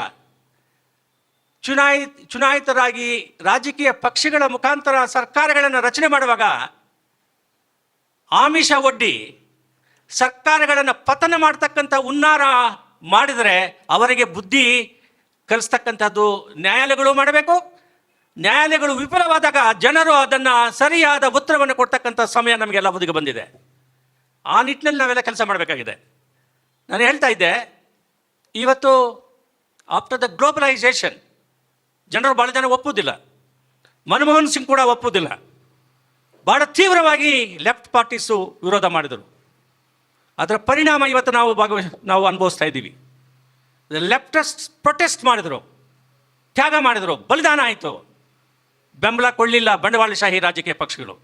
ಚುನಾಯಿ, ಚುನಾಯಿತರಾಗಿ ರಾಜಕೀಯ ಪಕ್ಷಗಳ ಮುಖಾಂತರ ಸರ್ಕಾರಗಳನ್ನು ರಚನೆ ಮಾಡುವಾಗ ಆಮಿಷ ಒಡ್ಡಿ ಸರ್ಕಾರಗಳನ್ನು ಪತನ ಮಾಡ್ತಕ್ಕಂಥ ಉನ್ನಾರ ಮಾಡಿದರೆ ಅವರಿಗೆ ಬುದ್ಧಿ ಕಲಿಸ್ತಕ್ಕಂಥದ್ದು ನ್ಯಾಯಾಲಯಗಳು ಮಾಡಬೇಕು. ನ್ಯಾಯಾಲಯಗಳು ವಿಫಲವಾದಾಗ ಜನರು ಅದನ್ನು ಸರಿಯಾದ ಉತ್ತರವನ್ನು ಕೊಡ್ತಕ್ಕಂಥ ಸಮಯ ನಮಗೆಲ್ಲ ಬದುಕು ಬಂದಿದೆ. ಆ ನಿಟ್ಟಿನಲ್ಲಿ ನಾವೆಲ್ಲ ಕೆಲಸ ಮಾಡಬೇಕಾಗಿದೆ. ನಾನು ಹೇಳ್ತಾ ಇದ್ದೆ, ಇವತ್ತು ಆಫ್ಟರ್ ದ ಗ್ಲೋಬಲೈಸೇಷನ್ ಜನರು ಭಾಳ ಜನ ಒಪ್ಪುವುದಿಲ್ಲ. ಮನಮೋಹನ್ ಸಿಂಗ್ ಕೂಡ ಒಪ್ಪುವುದಿಲ್ಲ. ಭಾಳ ತೀವ್ರವಾಗಿ ಲೆಫ್ಟ್ ಪಾರ್ಟೀಸು ವಿರೋಧ ಮಾಡಿದರು. ಅದರ ಪರಿಣಾಮ ಇವತ್ತು ನಾವು ಭಾಗವ, ನಾವು ಅನುಭವಿಸ್ತಾ ಇದ್ದೀವಿ. ಲೆಫ್ಟಸ್ಟ್ ಪ್ರೊಟೆಸ್ಟ್ ಮಾಡಿದರು. ತ್ಯಾಗ ಮಾಡಿದರು. ಬಲಿದಾನ ಆಯಿತು. ಬೆಂಬಲ ಕೊಡಲಿಲ್ಲ ಬಂಡವಾಳಶಾಹಿ ರಾಜಕೀಯ ಪಕ್ಷಗಳು.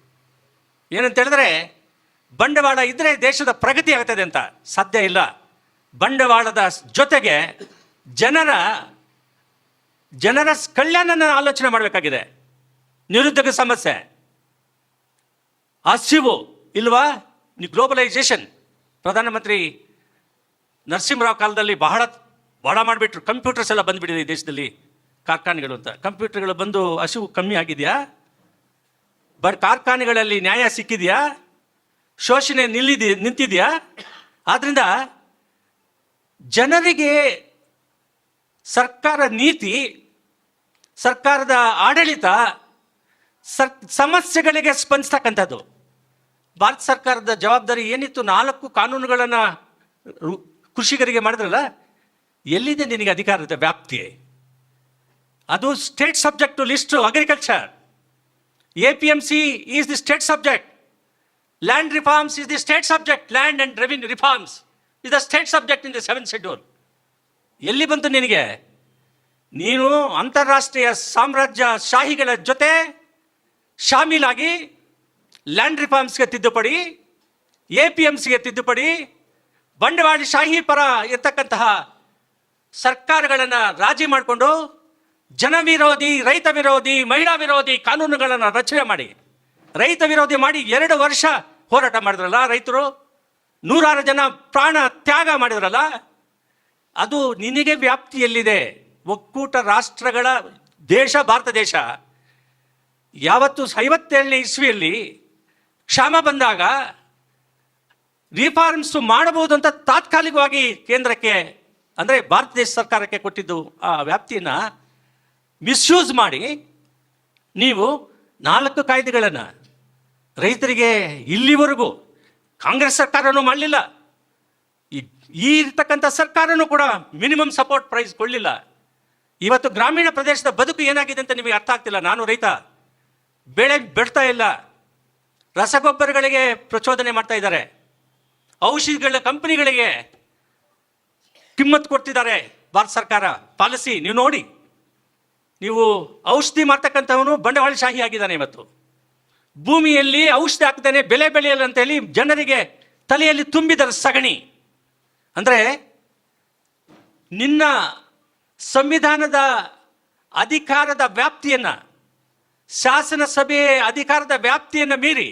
ಏನಂತ ಹೇಳಿದ್ರೆ, ಬಂಡವಾಳ ಇದ್ದರೆ ದೇಶದ ಪ್ರಗತಿ ಆಗ್ತದೆ ಅಂತ ಸಾಧ್ಯ ಇಲ್ಲ. ಬಂಡವಾಳದ ಜೊತೆಗೆ ಜನರ ಜನರ ಕಲ್ಯಾಣನ ಆಲೋಚನೆ ಮಾಡಬೇಕಾಗಿದೆ. ನಿರುದ್ಯೋಗ ಸಮಸ್ಯೆ. ಹಸಿವು ಇಲ್ವಾ? ಗ್ಲೋಬಲೈಸೇಷನ್. ಪ್ರಧಾನಮಂತ್ರಿ ನರಸಿಂಹರಾವ್ ಕಾಲದಲ್ಲಿ ಬಹಳ ಬಹಳ ಮಾಡಿಬಿಟ್ರು. ಕಂಪ್ಯೂಟರ್ಸ್ ಎಲ್ಲ ಬಂದುಬಿಟ್ಟಿದೆ ಈ ದೇಶದಲ್ಲಿ. ಕಾರ್ಖಾನೆಗಳು ಅಂತ. ಕಂಪ್ಯೂಟರ್ಗಳು ಬಂದು ಹಸಿವು ಕಮ್ಮಿ ಆಗಿದೆಯಾ? ಬಟ್ ಕಾರ್ಖಾನೆಗಳಲ್ಲಿ ನ್ಯಾಯ ಸಿಕ್ಕಿದೆಯಾ? ಶೋಷಣೆ ನಿಲ್ಲಿದೆ, ನಿಂತಿದೆಯಾ? ಆದ್ದರಿಂದ ಜನರಿಗೆ ಸರ್ಕಾರ ನೀತಿ, ಸರ್ಕಾರದ ಆಡಳಿತ, ಸರ್, ಸಮಸ್ಯೆಗಳಿಗೆ ಸ್ಪಂದಿಸ್ತಕ್ಕಂಥದ್ದು. ಭಾರತ ಸರ್ಕಾರದ ಜವಾಬ್ದಾರಿ ಏನಿತ್ತು? ನಾಲ್ಕು ಕಾನೂನುಗಳನ್ನು ಕೃಷಿಕರಿಗೆ ಮಾಡಿದ್ರಲ್ಲ, ಎಲ್ಲಿದೆ ನಿನಗೆ ಅಧಿಕಾರದ ವ್ಯಾಪ್ತಿ? ಅದು state subject to list agriculture A P M C is the state subject land reforms is the state subject land and revenue reforms is the state subject in the seven schedule ಎಲ್ಲಿ ಬಂತು ನಿನಗೆ? ನೀನು ಅಂತಾರಾಷ್ಟ್ರೀಯ ಸಾಮ್ರಾಜ್ಯ ಶಾಹಿಗಳ ಜೊತೆ ಶಾಮೀಲಾಗಿ ಲ್ಯಾಂಡ್ ರಿಫಾರ್ಮ್ಸ್ಗೆ ತಿದ್ದುಪಡಿ, ಎ ಪಿ ಎಂ ಸಿಗೆ ತಿದ್ದುಪಡಿ, ಬಂಡವಾಳ ಶಾಹಿ ಪರ ಇರ್ತಕ್ಕಂತಹ ಸರ್ಕಾರಗಳನ್ನು ರಾಜಿ ಮಾಡಿಕೊಂಡು ಜನ ವಿರೋಧಿ, ರೈತ ವಿರೋಧಿ, ಮಹಿಳಾ ವಿರೋಧಿ ಕಾನೂನುಗಳನ್ನು ರಚನೆ ಮಾಡಿ, ರೈತ ವಿರೋಧಿ ಮಾಡಿ ಎರಡು ವರ್ಷ ಹೋರಾಟ ಮಾಡಿದ್ರಲ್ಲ ರೈತರು? ನೂರಾರು ಜನ ಪ್ರಾಣ ತ್ಯಾಗ ಮಾಡಿದ್ರಲ್ಲ? ಅದು ನಿನಗೆ ವ್ಯಾಪ್ತಿಯಲ್ಲಿದೆ. ಒಕ್ಕೂಟ ರಾಷ್ಟ್ರಗಳ ದೇಶ, ಭಾರತ ದೇಶ. ಯಾವತ್ತು ಐವತ್ತೇಳನೇ ಇಸ್ವಿಯಲ್ಲಿ ಕ್ಷಾಮ ಬಂದಾಗ ರಿಫಾರ್ಮ್ಸ್ ಮಾಡಬಹುದು ಅಂತ ತಾತ್ಕಾಲಿಕವಾಗಿ ಕೇಂದ್ರಕ್ಕೆ, ಅಂದರೆ ಭಾರತ ದೇಶ ಸರ್ಕಾರಕ್ಕೆ ಕೊಟ್ಟಿದ್ದು ಆ ವ್ಯಾಪ್ತಿಯನ್ನು ಮಿಸ್ಯೂಸ್ ಮಾಡಿ ನೀವು ನಾಲ್ಕು ಕಾಯ್ದೆಗಳನ್ನು ರೈತರಿಗೆ ಇಲ್ಲಿವರೆಗೂ ಕಾಂಗ್ರೆಸ್ ಸರ್ಕಾರನೂ ಮಾಡಲಿಲ್ಲ. ಈ ಇರ್ತಕ್ಕಂಥ ಸರ್ಕಾರನೂ ಕೂಡ ಮಿನಿಮಮ್ ಸಪೋರ್ಟ್ ಪ್ರೈಸ್ ಕೊಡಲಿಲ್ಲ. ಇವತ್ತು ಗ್ರಾಮೀಣ ಪ್ರದೇಶದ ಬದುಕು ಏನಾಗಿದೆ ಅಂತ ನಿಮಗೆ ಅರ್ಥ ಆಗ್ತಿಲ್ಲ. ನಾನು ರೈತ. ಬೆಳೆ ಬೆಳ್ತಾ ಇಲ್ಲ. ರಸಗೊಬ್ಬರಗಳಿಗೆ ಪ್ರಚೋದನೆ ಮಾಡ್ತಾ ಇದ್ದಾರೆ. ಔಷಧಿಗಳ ಕಂಪನಿಗಳಿಗೆ ಕಿಮ್ಮತ್ತು ಕೊಡ್ತಿದ್ದಾರೆ ಭಾರತ ಸರ್ಕಾರ. ಪಾಲಿಸಿ, ನೀವು ನೋಡಿ. ನೀವು ಔಷಧಿ ಮಾಡ್ತಕ್ಕಂಥವನು ಬಂಡವಾಳಶಾಹಿ ಆಗಿದ್ದಾನೆ ಇವತ್ತು. ಭೂಮಿಯಲ್ಲಿ ಔಷಧಿ ಹಾಕ್ತಾನೆ ಬೆಲೆ ಬೆಳೆಯಲ್ಲ ಅಂತೇಳಿ ಜನರಿಗೆ ತಲೆಯಲ್ಲಿ ತುಂಬಿದ ಸಗಣಿ. ಅಂದರೆ ನಿನ್ನ ಸಂವಿಧಾನದ ಅಧಿಕಾರದ ವ್ಯಾಪ್ತಿಯನ್ನು, ಶಾಸನ ಸಭೆ ಅಧಿಕಾರದ ವ್ಯಾಪ್ತಿಯನ್ನು ಮೀರಿ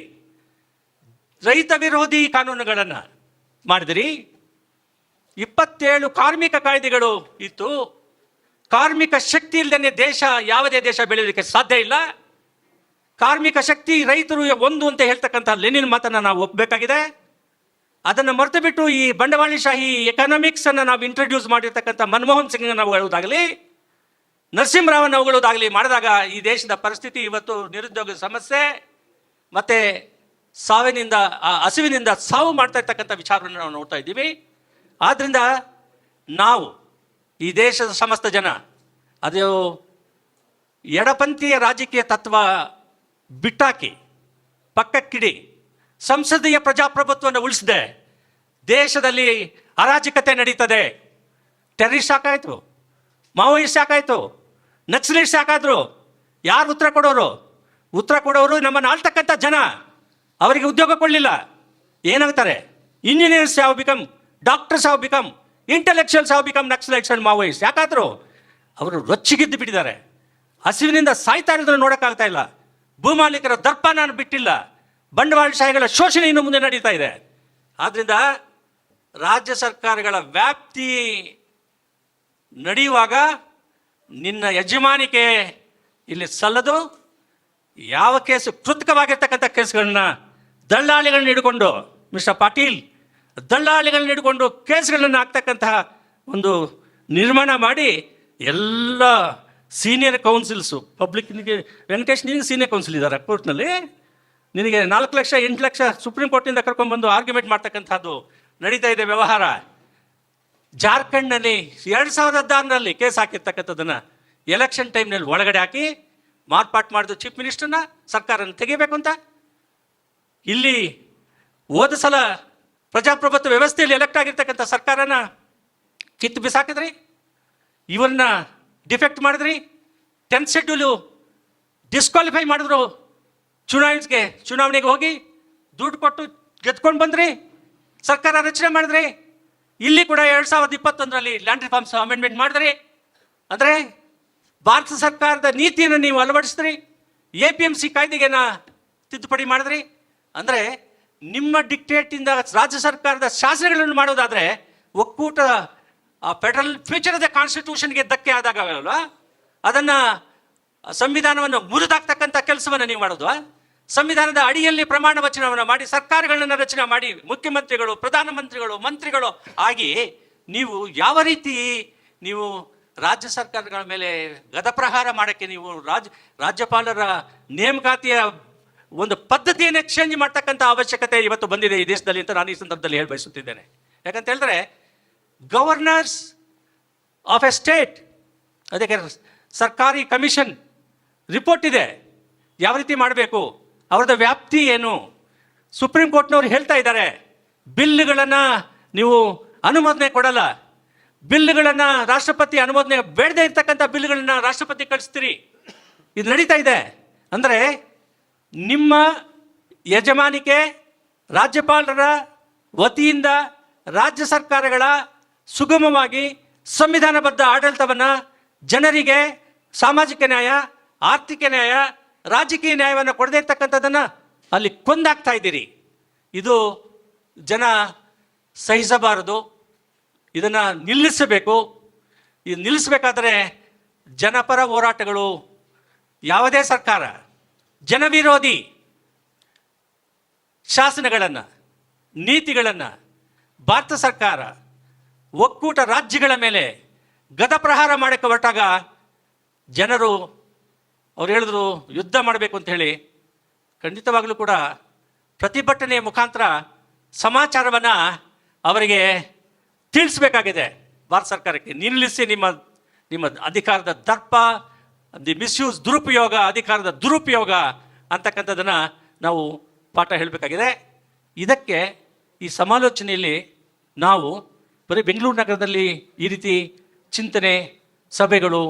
ರೈತ ವಿರೋಧಿ ಕಾನೂನುಗಳನ್ನು ಮಾಡಿದಿರಿ. ಇಪ್ಪತ್ತೇಳು ಕಾರ್ಮಿಕ ಕಾಯ್ದೆಗಳು ಇತ್ತು. ಕಾರ್ಮಿಕ ಶಕ್ತಿ ಇಲ್ಲದೇ ದೇಶ, ಯಾವುದೇ ದೇಶ ಬೆಳೆಯಲಿಕ್ಕೆ ಸಾಧ್ಯ ಇಲ್ಲ. ಕಾರ್ಮಿಕ ಶಕ್ತಿ ರೈತರು ಒಂದು ಅಂತ ಹೇಳ್ತಕ್ಕಂಥ ಲೆನಿನ್ ಮಾತನ್ನು ನಾವು ಒಪ್ಪಬೇಕಾಗಿದೆ ಅದನ್ನು ಮರೆತು ಬಿಟ್ಟು ಈ ಬಂಡವಾಳಶಾಹಿ ಎಕನಾಮಿಕ್ಸ್ ಅನ್ನು ನಾವು ಇಂಟ್ರೊಡ್ಯೂಸ್ ಮಾಡಿರ್ತಕ್ಕಂಥ ಮನಮೋಹನ್ ಸಿಂಗ್ ನಾವು ಹೇಳುವುದಾಗಲಿ ನರಸಿಂಹರಾವನ್ ಅವುಗಳದಾಗಲಿ ಮಾಡಿದಾಗ ಈ ದೇಶದ ಪರಿಸ್ಥಿತಿ ಇವತ್ತು ನಿರುದ್ಯೋಗ ಸಮಸ್ಯೆ ಮತ್ತೆ ಸಾವಿನಿಂದ ಹಸಿವಿನಿಂದ ಸಾವು ಮಾಡ್ತಾ ಇರ್ತಕ್ಕಂಥ ವಿಚಾರವನ್ನು ನಾವು ನೋಡ್ತಾ ಇದ್ದೀವಿ. ಆದ್ದರಿಂದ ನಾವು ಈ ದೇಶದ ಸಮಸ್ತ ಜನ, ಅದು ಎಡಪಂಥೀಯ ರಾಜಕೀಯ ತತ್ವ ಬಿಟ್ಟಾಕಿ ಪಕ್ಕಕ್ಕಿಡಿ ಸಂಸದೀಯ ಪ್ರಜಾಪ್ರಭುತ್ವವನ್ನು ಉಳಿಸಿದೆ. ದೇಶದಲ್ಲಿ ಅರಾಜಕತೆ ನಡೀತದೆ. ಟೆರರಿಸ್ಟ್ ಸಾಕಾಯಿತು ಮಾವೋಯಿಸ್ಟ್ ಸಾಕಾಯಿತು ನಕ್ಸಲಿಸ್ಟ್ ಸಾಕಾದ್ರು ಯಾರು ಉತ್ತರ ಕೊಡೋರು? ಉತ್ತರ ಕೊಡೋರು ನಮ್ಮನ್ನು ಆಳ್ತಕ್ಕಂಥ ಜನ. ಅವರಿಗೆ ಉದ್ಯೋಗ ಕೊಡಲಿಲ್ಲ. ಏನಾಗ್ತಾರೆ? ಇಂಜಿನಿಯರ್ಸ್ ಯಾವ ಬಿಕಮ್ ಡಾಕ್ಟರ್ಸ್ ಯಾವ ಬಿಕಮ್ ಇಂಟೆಲೆಕ್ಚುಯಲ್ಸ್ ಯಾವ ಬಿಕಮ್ ನಕ್ಸಲೈಟ್ಸ್ ಅಂಡ್ ಮಾವೋಯಿಸ್ಟ್ ಯಾಕಾದ್ರು? ಅವರು ರೊಚ್ಚಿಗಿದ್ದು ಬಿಟ್ಟಿದ್ದಾರೆ. ಹಸಿವಿನಿಂದ ಸಾಯ್ತಾ ಇರೋದನ್ನು ನೋಡೋಕ್ಕಾಗ್ತಾ ಇಲ್ಲ. ಭೂಮಾಲೀಕರ ದರ್ಪನ ಬಿಟ್ಟಿಲ್ಲ. ಬಂಡವಾಳಶಾಹಿಗಳ ಶೋಷಣೆ ಇನ್ನು ಮುಂದೆ ನಡೀತಾ ಇದೆ. ಆದ್ದರಿಂದ ರಾಜ್ಯ ಸರ್ಕಾರಗಳ ವ್ಯಾಪ್ತಿ ನಡೆಯುವಾಗ ನಿನ್ನ ಯಜಮಾನಿಕೆ ಇಲ್ಲಿ ಸಲ್ಲದು, ಯಾವ ಕೇಸು ಕೃತಕವಾಗಿರ್ತಕ್ಕಂಥ ಕೇಸ್ಗಳನ್ನ ದಳ್ಳಾಳಿಗಳನ್ನ ಹಿಡ್ಕೊಂಡು, ಮಿಸ್ಟರ್ ಪಾಟೀಲ್, ದಲ್ಲಾಳಿಗಳನ್ನ ಹಿಡ್ಕೊಂಡು ಕೇಸ್ಗಳನ್ನ ಹಾಕ್ತಕ್ಕಂತಹ ಒಂದು ನಿರ್ಮಾಣ ಮಾಡಿ ಎಲ್ಲ ಸೀನಿಯರ್ ಕೌನ್ಸಿಲ್ಸು, ಪಬ್ಲಿಕ್ನಿಗೆ ವೆಂಕಟೇಶ್ ನೀನು ಸೀನಿಯರ್ ಕೌನ್ಸಿಲ್ ಇದ್ದಾರೆ ಕೋರ್ಟ್ನಲ್ಲಿ? ನಿನಗೆ ನಾಲ್ಕು ಲಕ್ಷ, ಎಂಟು ಲಕ್ಷ ಸುಪ್ರೀಂ ಕೋರ್ಟಿಂದ ಕರ್ಕೊಂಡ್ಬಂದು ಆರ್ಗ್ಯುಮೆಂಟ್ ಮಾಡ್ತಕ್ಕಂಥದ್ದು ನಡೀತಾ ಇದೆ ವ್ಯವಹಾರ. ಜಾರ್ಖಂಡ್ನಲ್ಲಿ ಎರಡು ಸಾವಿರದ ಹದಿನಾರರಲ್ಲಿ ಕೇಸ್ ಹಾಕಿರ್ತಕ್ಕಂಥದ್ದನ್ನು ಎಲೆಕ್ಷನ್ ಟೈಮ್ನಲ್ಲಿ ಒಳಗಡೆ ಹಾಕಿ ಮಾರ್ಪಾಟ್ ಮಾಡಿದ ಚೀಫ್ ಮಿನಿಸ್ಟರ್ನ ಸರ್ಕಾರನ ತೆಗಿಬೇಕು ಅಂತ. ಇಲ್ಲಿ ಹೋದ ಸಲ ಪ್ರಜಾಪ್ರಭುತ್ವ ವ್ಯವಸ್ಥೆಯಲ್ಲಿ ಎಲೆಕ್ಟ್ ಆಗಿರ್ತಕ್ಕಂಥ ಸರ್ಕಾರನ ಕಿತ್ತು ಬಿಸಾಕಿದ್ರಿ, ಇವನ್ನ ಡಿಫೆಕ್ಟ್ ಮಾಡಿದ್ರಿ ಟೆಂತ್ ಶೆಡ್ಯೂಲು ಡಿಸ್ಕ್ವಾಲಿಫೈ ಮಾಡಿದ್ರು ಚುನಾವಣೆಗೆ ಚುನಾವಣೆಗೆ ಹೋಗಿ ದುಡ್ಡು ಕೊಟ್ಟು ಗೆದ್ಕೊಂಡು ಬಂದ್ರಿ? ಸರ್ಕಾರ ರಚನೆ ಮಾಡಿದ್ರಿ? ಇಲ್ಲಿ ಕೂಡ ಎರಡು ಸಾವಿರದ ಇಪ್ಪತ್ತೊಂದರಲ್ಲಿ ಲ್ಯಾಂಡ್ ರಿಫಾರ್ಮ್ಸ್ ಅಮೆಂಡ್ಮೆಂಟ್ ಮಾಡಿದ್ರಿ. ಅಂದರೆ ಭಾರತ ಸರ್ಕಾರದ ನೀತಿಯನ್ನು ನೀವು ಅಳವಡಿಸಿದ್ರಿ. ಎ ಪಿ ಎಂ ಸಿ ಕಾಯ್ದೆಗೆನ ತಿದ್ದುಪಡಿ ಮಾಡಿದ್ರಿ. ಅಂದರೆ ನಿಮ್ಮ ಡಿಕ್ಟೇಟಿಂದ ರಾಜ್ಯ ಸರ್ಕಾರದ ಶಾಸನಗಳನ್ನು ಮಾಡೋದಾದರೆ ಒಕ್ಕೂಟ ಫೆಡರಲ್ ಫ್ಯೂಚರ್ ಆಫ್ ದ ಕಾನ್ಸ್ಟಿಟ್ಯೂಷನ್ಗೆ ಧಕ್ಕೆ ಆದಾಗ ಅದನ್ನು ಸಂವಿಧಾನವನ್ನು ಮುರಿದಾಕ್ತಕ್ಕಂಥ ಕೆಲಸವನ್ನು ನೀವು ಮಾಡೋದು ಸಂವಿಧಾನದ ಅಡಿಯಲ್ಲಿ ಪ್ರಮಾಣ ವಚನವನ್ನು ಮಾಡಿ, ಸರ್ಕಾರಗಳನ್ನು ರಚನೆ ಮಾಡಿ, ಮುಖ್ಯಮಂತ್ರಿಗಳು, ಪ್ರಧಾನಮಂತ್ರಿಗಳು, ಮಂತ್ರಿಗಳು ಆಗಿ ನೀವು ಯಾವ ರೀತಿ ನೀವು ರಾಜ್ಯ ಸರ್ಕಾರಗಳ ಮೇಲೆ ಗದಪ್ರಹಾರ ಮಾಡೋಕ್ಕೆ ನೀವು ರಾಜ್, ರಾಜ್ಯಪಾಲರ ನೇಮಕಾತಿಯ ಒಂದು ಪದ್ಧತಿಯನ್ನು ಎಕ್ಸ್ಚೇಂಜ್ ಮಾಡ್ತಕ್ಕಂಥ ಅವಶ್ಯಕತೆ ಇವತ್ತು ಬಂದಿದೆ ಈ ದೇಶದಲ್ಲಿ ಅಂತ ನಾನು ಈ ಸಂದರ್ಭದಲ್ಲಿ ಹೇಳಿ ಬಯಸುತ್ತಿದ್ದೇನೆ. ಯಾಕಂತ ಹೇಳಿದ್ರೆ ಗವರ್ನರ್ಸ್ ಆಫ್ ಎ ಸ್ಟೇಟ್ ಅದಕ್ಕೆ ಸರ್ಕಾರಿ ಕಮಿಷನ್ ರಿಪೋರ್ಟ್ ಇದೆ. ಯಾವ ರೀತಿ ಮಾಡಬೇಕು? ಅವ್ರದ್ದು ವ್ಯಾಪ್ತಿ ಏನು? ಸುಪ್ರೀಂ ಕೋರ್ಟ್ನವ್ರು ಹೇಳ್ತಾ ಇದ್ದಾರೆ ಬಿಲ್ಗಳನ್ನು ನೀವು ಅನುಮೋದನೆ ಕೊಡಲ್ಲ. ಬಿಲ್ಗಳನ್ನು ರಾಷ್ಟ್ರಪತಿ ಅನುಮೋದನೆ, ಬೇಡದೇ ಇರ್ತಕ್ಕಂಥ ಬಿಲ್ಗಳನ್ನ ರಾಷ್ಟ್ರಪತಿ ಕಳಿಸ್ತೀರಿ. ಇದು ನಡೀತಾ ಇದೆ. ಅಂದರೆ ನಿಮ್ಮ ಯಜಮಾನಿಕೆ ರಾಜ್ಯಪಾಲರ ವತಿಯಿಂದ ರಾಜ್ಯ ಸರ್ಕಾರಗಳ ಸುಗಮವಾಗಿ ಸಂವಿಧಾನಬದ್ಧ ಆಡಳಿತವನ್ನು ಜನರಿಗೆ ಸಾಮಾಜಿಕ ನ್ಯಾಯ, ಆರ್ಥಿಕ ನ್ಯಾಯ ರಾಜಕೀಯ ನ್ಯಾಯವನ್ನು ಕೊಡದೇ ಇರ್ತಕ್ಕಂಥದ್ದನ್ನು ಅಲ್ಲಿ ಕೊಂದಾಗ್ತಾ ಇದ್ದೀರಿ. ಇದು ಜನ ಸಹಿಸಬಾರದು. ಇದನ್ನು ನಿಲ್ಲಿಸಬೇಕು. ಇದು ನಿಲ್ಲಿಸಬೇಕಾದ್ರೆ ಜನಪರ ಹೋರಾಟಗಳು. ಯಾವುದೇ ಸರ್ಕಾರ, ಜನವಿರೋಧಿ ಶಾಸನಗಳನ್ನು, ನೀತಿಗಳನ್ನು, ಭಾರತ ಸರ್ಕಾರ, ಒಕ್ಕೂಟ ರಾಜ್ಯಗಳ ಮೇಲೆ ಗದಪ್ರಹಾರ ಮಾಡಕ್ಕೆ ಹೊರಟಾಗ ಜನರು ಅವ್ರು ಹೇಳಿದ್ರು, ಯುದ್ಧ ಮಾಡಬೇಕು ಅಂತ ಹೇಳಿ. ಖಂಡಿತವಾಗಲೂ ಕೂಡ ಪ್ರತಿಭಟನೆಯ ಮುಖಾಂತರ ಸಮಾಚಾರವನ್ನು ಅವರಿಗೆ ತಿಳಿಸ್ಬೇಕಾಗಿದೆ. ಭಾರತ ಸರ್ಕಾರಕ್ಕೆ ನಿಲ್ಲಿಸಿ ನಿಮ್ಮ ನಿಮ್ಮ ಅಧಿಕಾರದ ದರ್ಪ, ದಿ ಮಿಸ್ಯೂಸ್ ದುರುಪಯೋಗ, ಅಧಿಕಾರದ ದುರುಪಯೋಗ ಅಂತಕ್ಕಂಥದ್ದನ್ನು ನಾವು ಪಾಠ ಹೇಳಬೇಕಾಗಿದೆ. ಇದಕ್ಕೆ ಈ ಸಮಾಲೋಚನೆಯಲ್ಲಿ ನಾವು ಬರೀ ಬೆಂಗಳೂರು ನಗರದಲ್ಲಿ ಈ ರೀತಿ ಚಿಂತನೆ, ಸಭೆಗಳು,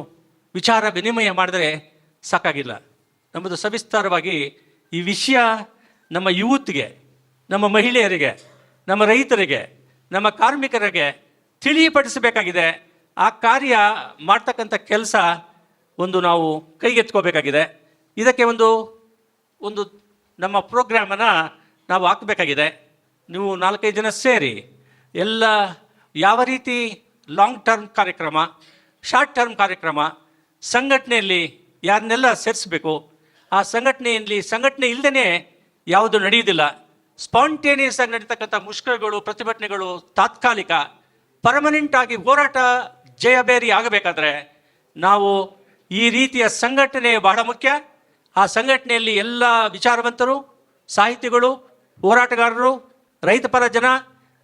ವಿಚಾರ ವಿನಿಮಯ ಮಾಡಿದ್ರೆ ಸಾಕಾಗಿಲ್ಲ. ನಮ್ಮದು ಸವಿಸ್ತಾರವಾಗಿ ಈ ವಿಷಯ ನಮ್ಮ ಯೂತ್ಗೆ, ನಮ್ಮ ಮಹಿಳೆಯರಿಗೆ, ನಮ್ಮ ರೈತರಿಗೆ, ನಮ್ಮ ಕಾರ್ಮಿಕರಿಗೆ ತಿಳಿಪಡಿಸಬೇಕಾಗಿದೆ. ಆ ಕಾರ್ಯ ಮಾಡ್ತಕ್ಕಂಥ ಕೆಲಸ ಒಂದು ನಾವು ಕೈಗೆತ್ಕೋಬೇಕಾಗಿದೆ ಇದಕ್ಕೆ ಒಂದು ಒಂದು ನಮ್ಮ ಪ್ರೋಗ್ರಾಮನ್ನು ನಾವು ಹಾಕಬೇಕಾಗಿದೆ. ನೀವು ನಾಲ್ಕೈದು ಜನ ಸೇರಿ ಎಲ್ಲ ಯಾವ ರೀತಿ ಲಾಂಗ್ ಟರ್ಮ್ ಕಾರ್ಯಕ್ರಮ ಶಾರ್ಟ್ ಟರ್ಮ್ ಕಾರ್ಯಕ್ರಮ, ಸಂಘಟನೆಯಲ್ಲಿ ಯಾರನ್ನೆಲ್ಲ ಸೇರಿಸಬೇಕು, ಆ ಸಂಘಟನೆಯಲ್ಲಿ, ಸಂಘಟನೆ ಇಲ್ಲದೇ ಯಾವುದು ನಡೆಯುವುದಿಲ್ಲ. ಸ್ಪಾಂಟೇನಿಯಸ್ ಆಗಿ ನಡೀತಕ್ಕಂಥ ಮುಷ್ಕರಗಳು, ಪ್ರತಿಭಟನೆಗಳು ತಾತ್ಕಾಲಿಕ. ಪರ್ಮನೆಂಟ್ ಆಗಿ ಹೋರಾಟ ಜಯಬೇರಿ ಆಗಬೇಕಾದ್ರೆ ನಾವು ಈ ರೀತಿಯ ಸಂಘಟನೆ ಬಹಳ ಮುಖ್ಯ. ಆ ಸಂಘಟನೆಯಲ್ಲಿ ಎಲ್ಲ ವಿಚಾರವಂತರು, ಸಾಹಿತಿಗಳು, ಹೋರಾಟಗಾರರು ರೈತಪರ ಜನ,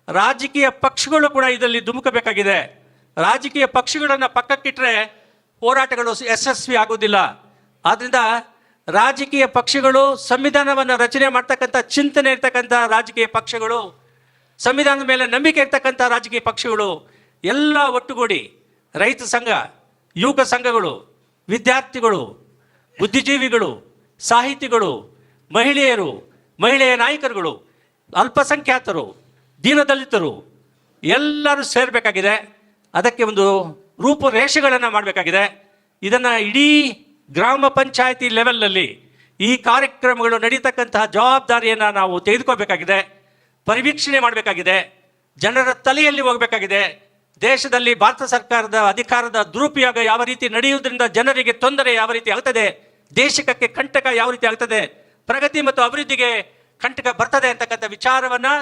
ರಾಜಕೀಯ ಪಕ್ಷಗಳು ಕೂಡ ಇದರಲ್ಲಿ ಧುಮುಕಬೇಕಾಗಿದೆ. ರಾಜಕೀಯ ಪಕ್ಷಗಳನ್ನು ಪಕ್ಕಕ್ಕಿಟ್ರೆ ಹೋರಾಟಗಳು ಯಶಸ್ವಿ ಆಗುವುದಿಲ್ಲ. ಆದ್ದರಿಂದ ರಾಜಕೀಯ ಪಕ್ಷಗಳು ಸಂವಿಧಾನವನ್ನು ರಚನೆ ಮಾಡ್ತಕ್ಕಂಥ ಚಿಂತನೆ ಇರ್ತಕ್ಕಂಥ ರಾಜಕೀಯ ಪಕ್ಷಗಳು, ಸಂವಿಧಾನದ ಮೇಲೆ ನಂಬಿಕೆ ಇರ್ತಕ್ಕಂಥ ರಾಜಕೀಯ ಪಕ್ಷಗಳು ಎಲ್ಲ ಒಟ್ಟುಗೂಡಿ ರೈತ ಸಂಘ, ಯುವಕ ಸಂಘಗಳು, ವಿದ್ಯಾರ್ಥಿಗಳು, ಬುದ್ಧಿಜೀವಿಗಳು, ಸಾಹಿತಿಗಳು, ಮಹಿಳೆಯರು, ಮಹಿಳೆಯ ನಾಯಕರುಗಳು, ಅಲ್ಪಸಂಖ್ಯಾತರು, ದೀನದಲಿತರು ಎಲ್ಲರೂ ಸೇರಬೇಕಾಗಿದೆ. ಅದಕ್ಕೆ ಒಂದು ರೂಪುರೇಷೆಗಳನ್ನು ಮಾಡಬೇಕಾಗಿದೆ. ಇದನ್ನು ಇಡೀ ಗ್ರಾಮ ಪಂಚಾಯತಿ ಲೆವೆಲ್ನಲ್ಲಿ ಈ ಕಾರ್ಯಕ್ರಮಗಳು ನಡೀತಕ್ಕಂತಹ ಜವಾಬ್ದಾರಿಯನ್ನು ನಾವು ತೆಗೆದುಕೋಬೇಕಾಗಿದೆ ಪರಿವೀಕ್ಷಣೆ ಮಾಡಬೇಕಾಗಿದೆ. ಜನರ ತಲೆಯಲ್ಲಿ ಹೋಗಬೇಕಾಗಿದೆ. ದೇಶದಲ್ಲಿ ಭಾರತ ಸರ್ಕಾರದ ಅಧಿಕಾರದ ದುರುಪಯೋಗ ಯಾವ ರೀತಿ ನಡೆಯುವುದರಿಂದ ಜನರಿಗೆ ತೊಂದರೆ ಯಾವ ರೀತಿ ಆಗ್ತದೆ, ದೇಶಕ್ಕೆ ಕಂಟಕ ಯಾವ ರೀತಿ ಆಗ್ತದೆ, ಪ್ರಗತಿ ಮತ್ತು ಅಭಿವೃದ್ಧಿಗೆ ಕಂಟಕ ಬರ್ತದೆ ಅಂತಕ್ಕಂಥ ವಿಚಾರವನ್ನು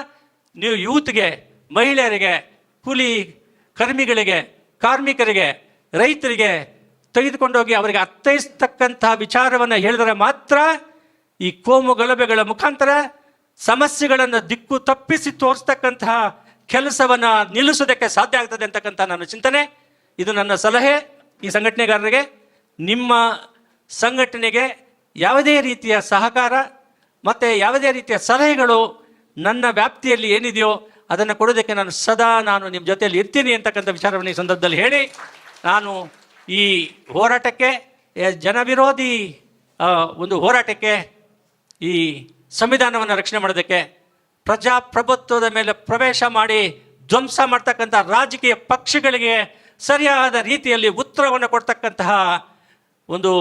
ನೀವು ಯೂತ್ಗೆ, ಮಹಿಳೆಯರಿಗೆ, ಕೂಲಿ, ಕರ್ಮಿಗಳಿಗೆ ಕಾರ್ಮಿಕರಿಗೆ, ರೈತರಿಗೆ ತೆಗೆದುಕೊಂಡೋಗಿ ಅವರಿಗೆ ಅರ್ಥೈಸ್ತಕ್ಕಂತಹ ವಿಚಾರವನ್ನು ಹೇಳಿದರೆ ಮಾತ್ರ ಈ ಕೋಮು ಗಲಭೆಗಳ ಮುಖಾಂತರ ಸಮಸ್ಯೆಗಳನ್ನು ದಿಕ್ಕು ತಪ್ಪಿಸಿ ತೋರಿಸ್ತಕ್ಕಂತಹ ಕೆಲಸವನ್ನು ನಿಲ್ಲಿಸೋದಕ್ಕೆ ಸಾಧ್ಯ ಆಗ್ತದೆ ಅಂತಕ್ಕಂಥ ನನ್ನ ಚಿಂತನೆ. ಇದು ನನ್ನ ಸಲಹೆ ಈ ಸಂಘಟನೆಗಾರರಿಗೆ. ನಿಮ್ಮ ಸಂಘಟನೆಗೆ ಯಾವುದೇ ರೀತಿಯ ಸಹಕಾರ ಮತ್ತು ಯಾವುದೇ ರೀತಿಯ ಸಲಹೆಗಳು ನನ್ನ ವ್ಯಾಪ್ತಿಯಲ್ಲಿ ಏನಿದೆಯೋ ಅದನ್ನು ಕೊಡೋದಕ್ಕೆ ನಾನು ಸದಾ ನಾನು ನಿಮ್ಮ ಜೊತೆಯಲ್ಲಿ ಇರ್ತೀನಿ ಅಂತಕ್ಕಂಥ ವಿಚಾರವನ್ನು ಈ ಸಂದರ್ಭದಲ್ಲಿ ಹೇಳಿ, ನಾನು ಈ ಹೋರಾಟಕ್ಕೆ ಜನವಿರೋಧಿ ಒಂದು ಹೋರಾಟಕ್ಕೆ ಈ ಸಂವಿಧಾನವನ್ನು ರಕ್ಷಣೆ ಮಾಡೋದಕ್ಕೆ ಪ್ರಜಾಪ್ರಭುತ್ವದ ಮೇಲೆ ಪ್ರವೇಶ ಮಾಡಿ ಧ್ವಂಸ ಮಾಡ್ತಕ್ಕಂಥ ರಾಜಕೀಯ ಪಕ್ಷಗಳಿಗೆ ಸರಿಯಾದ ರೀತಿಯಲ್ಲಿ ಉತ್ತರವನ್ನು ಕೊಡ್ತಕ್ಕಂತಹ ಒಂದು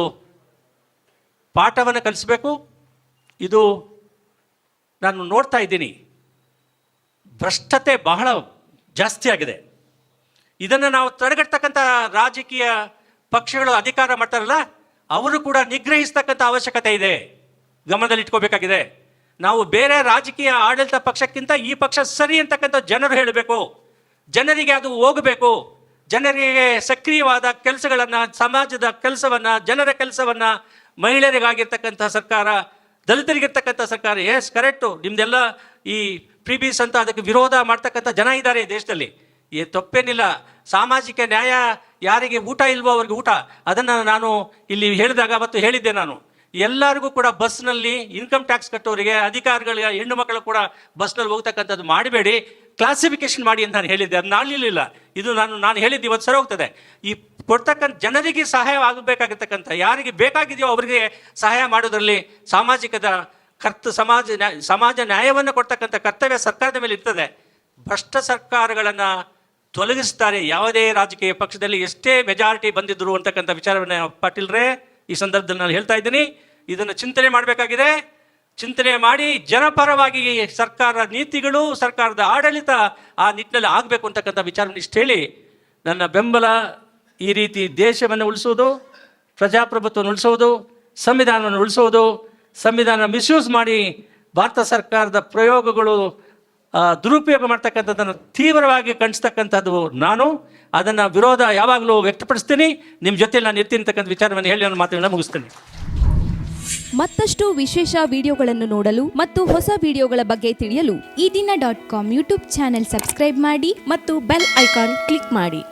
ಪಾಠವನ್ನು ಕಲಿಸಬೇಕು. ಇದು ನಾನು ನೋಡ್ತಾ ಇದ್ದೀನಿ. ಭ್ರಷ್ಟತೆ ಬಹಳ ಜಾಸ್ತಿ ಆಗಿದೆ. ಇದನ್ನು ನಾವು ತಡೆಗಟ್ಟತಕ್ಕಂಥ ರಾಜಕೀಯ ಪಕ್ಷಗಳು ಅಧಿಕಾರ ಮಾಡ್ತಾರಲ್ಲ, ಅವರು ಕೂಡ ನಿಗ್ರಹಿಸ್ತಕ್ಕಂಥ ಅವಶ್ಯಕತೆ ಇದೆ. ಗಮನದಲ್ಲಿಟ್ಕೋಬೇಕಾಗಿದೆ ನಾವು ಬೇರೆ ರಾಜಕೀಯ ಆಡಳಿತ ಪಕ್ಷಕ್ಕಿಂತ ಈ ಪಕ್ಷ ಸರಿ ಅಂತಕ್ಕಂಥ ಜನರು ಹೇಳಬೇಕು. ಜನರಿಗೆ ಅದು ಹೋಗಬೇಕು. ಜನರಿಗೆ ಸಕ್ರಿಯವಾದ ಕೆಲಸಗಳನ್ನು, ಸಮಾಜದ ಕೆಲಸವನ್ನು, ಜನರ ಕೆಲಸವನ್ನು, ಮಹಿಳೆಯರಿಗಾಗಿರ್ತಕ್ಕಂಥ ಸರ್ಕಾರ, ದಲಿತರಿಗಿರ್ತಕ್ಕಂಥ ಸರ್ಕಾರ ಎಸ್ ಕರೆಕ್ಟು ನಿಮ್ದೆಲ್ಲ ಈ ಪ್ರಿಬೀಸ್ ಅಂತ ಅದಕ್ಕೆ ವಿರೋಧ ಮಾಡ್ತಕ್ಕಂಥ ಜನ ಇದ್ದಾರೆ ಈ ದೇಶದಲ್ಲಿ. ಈ ತಪ್ಪೇನಿಲ್ಲ. ಸಾಮಾಜಿಕ ನ್ಯಾಯ ಯಾರಿಗೆ ಊಟ ಇಲ್ವೋ ಅವ್ರಿಗೆ ಊಟ. ಅದನ್ನು ನಾನು ಇಲ್ಲಿ ಹೇಳಿದಾಗ ಮತ್ತು ಹೇಳಿದ್ದೆ ನಾನು. ಎಲ್ಲರಿಗೂ ಕೂಡ ಬಸ್ನಲ್ಲಿ ಇನ್ಕಮ್ ಟ್ಯಾಕ್ಸ್ ಕಟ್ಟೋರಿಗೆ, ಅಧಿಕಾರಿಗಳಿಗೆ, ಹೆಣ್ಣು ಮಕ್ಕಳು ಕೂಡ ಬಸ್ನಲ್ಲಿ ಹೋಗ್ತಕ್ಕಂಥದ್ದು ಮಾಡಬೇಡಿ. ಕ್ಲಾಸಿಫಿಕೇಶನ್ ಮಾಡಿ ಅಂತ ನಾನು ಹೇಳಿದ್ದೆ. ಅದು ನಾಳಿಲ್ಲ ಇದು ನಾನು ನಾನು ಹೇಳಿದ್ದು ಇವತ್ತು ಸರಿ ಹೋಗ್ತದೆ. ಈ ಕೊಡ್ತಕ್ಕಂಥ ಜನರಿಗೆ ಸಹಾಯ ಆಗಬೇಕಾಗಿರ್ತಕ್ಕಂಥ, ಯಾರಿಗೆ ಬೇಕಾಗಿದೆಯೋ ಅವರಿಗೆ ಸಹಾಯ ಮಾಡೋದರಲ್ಲಿ ಸಾಮಾಜಿಕದ ಕರ್ತ ಸಮಾಜ ಸಮಾಜ ನ್ಯಾಯವನ್ನು ಕೊಡ್ತಕ್ಕಂಥ ಕರ್ತವ್ಯ ಸರ್ಕಾರದ ಮೇಲೆ ಇರ್ತದೆ. ಭ್ರಷ್ಟ ಸರ್ಕಾರಗಳನ್ನು ತೊಲಗಿಸ್ತಾರೆ. ಯಾವುದೇ ರಾಜಕೀಯ ಪಕ್ಷದಲ್ಲಿ ಎಷ್ಟೇ ಮೆಜಾರಿಟಿ ಬಂದಿದ್ರು ಅಂತಕ್ಕಂಥ ವಿಚಾರವನ್ನು ಪಾಟೀಲ್ರೇ ಈ ಸಂದರ್ಭದಲ್ಲಿ ನಾನು ಹೇಳ್ತಾ ಇದ್ದೀನಿ. ಇದನ್ನು ಚಿಂತನೆ ಮಾಡಬೇಕಾಗಿದೆ. ಚಿಂತನೆ ಮಾಡಿ ಜನಪರವಾಗಿ ಸರ್ಕಾರ ನೀತಿಗಳು, ಸರ್ಕಾರದ ಆಡಳಿತ ಆ ನಿಟ್ಟಿನಲ್ಲಿ ಆಗಬೇಕು ಅಂತಕ್ಕಂಥ ವಿಚಾರವನ್ನು ಇಷ್ಟು ಹೇಳಿ ನನ್ನ ಬೆಂಬಲ ಈ ರೀತಿ ದೇಶವನ್ನು ಉಳಿಸುವುದು ಪ್ರಜಾಪ್ರಭುತ್ವವನ್ನು ಉಳಿಸೋದು, ಸಂವಿಧಾನವನ್ನು ಉಳಿಸೋದು ಸಂವಿಧಾನ ಮಿಸ್ಯೂಸ್ ಮಾಡಿ ಭಾರತ ಸರ್ಕಾರದ ಪ್ರಯೋಗಗಳು ದುರುಪಯೋಗ ಮಾಡ್ತಕ್ಕಂಥದ್ದನ್ನು ತೀವ್ರವಾಗಿ ಕಂಡಿಸ್ತಕ್ಕಂಥದ್ದು ನಾನು. ಅದನ್ನು ವಿರೋಧ ಯಾವಾಗಲೂ ವ್ಯಕ್ತಪಡಿಸ್ತೀನಿ. ನಿಮ್ಮ ಜೊತೆಲಿ ನಾನು ಇರ್ತೀನಿ ವಿಚಾರವನ್ನು ಹೇಳಿ ನನ್ನ ಮಾತುಗಳನ್ನ ಮುಗಿಸ್ತೀನಿ. ಮತ್ತಷ್ಟು ವಿಶೇಷ ವಿಡಿಯೋಗಳನ್ನು ನೋಡಲು ಮತ್ತು ಹೊಸ ವಿಡಿಯೋಗಳ ಬಗ್ಗೆ ತಿಳಿಯಲು ಈ ದಿನ dot com YouTube channel subscribe ಮಾಡಿ ಮತ್ತು ಬೆಲ್ ಐಕಾನ್ ಕ್ಲಿಕ್ ಮಾಡಿ.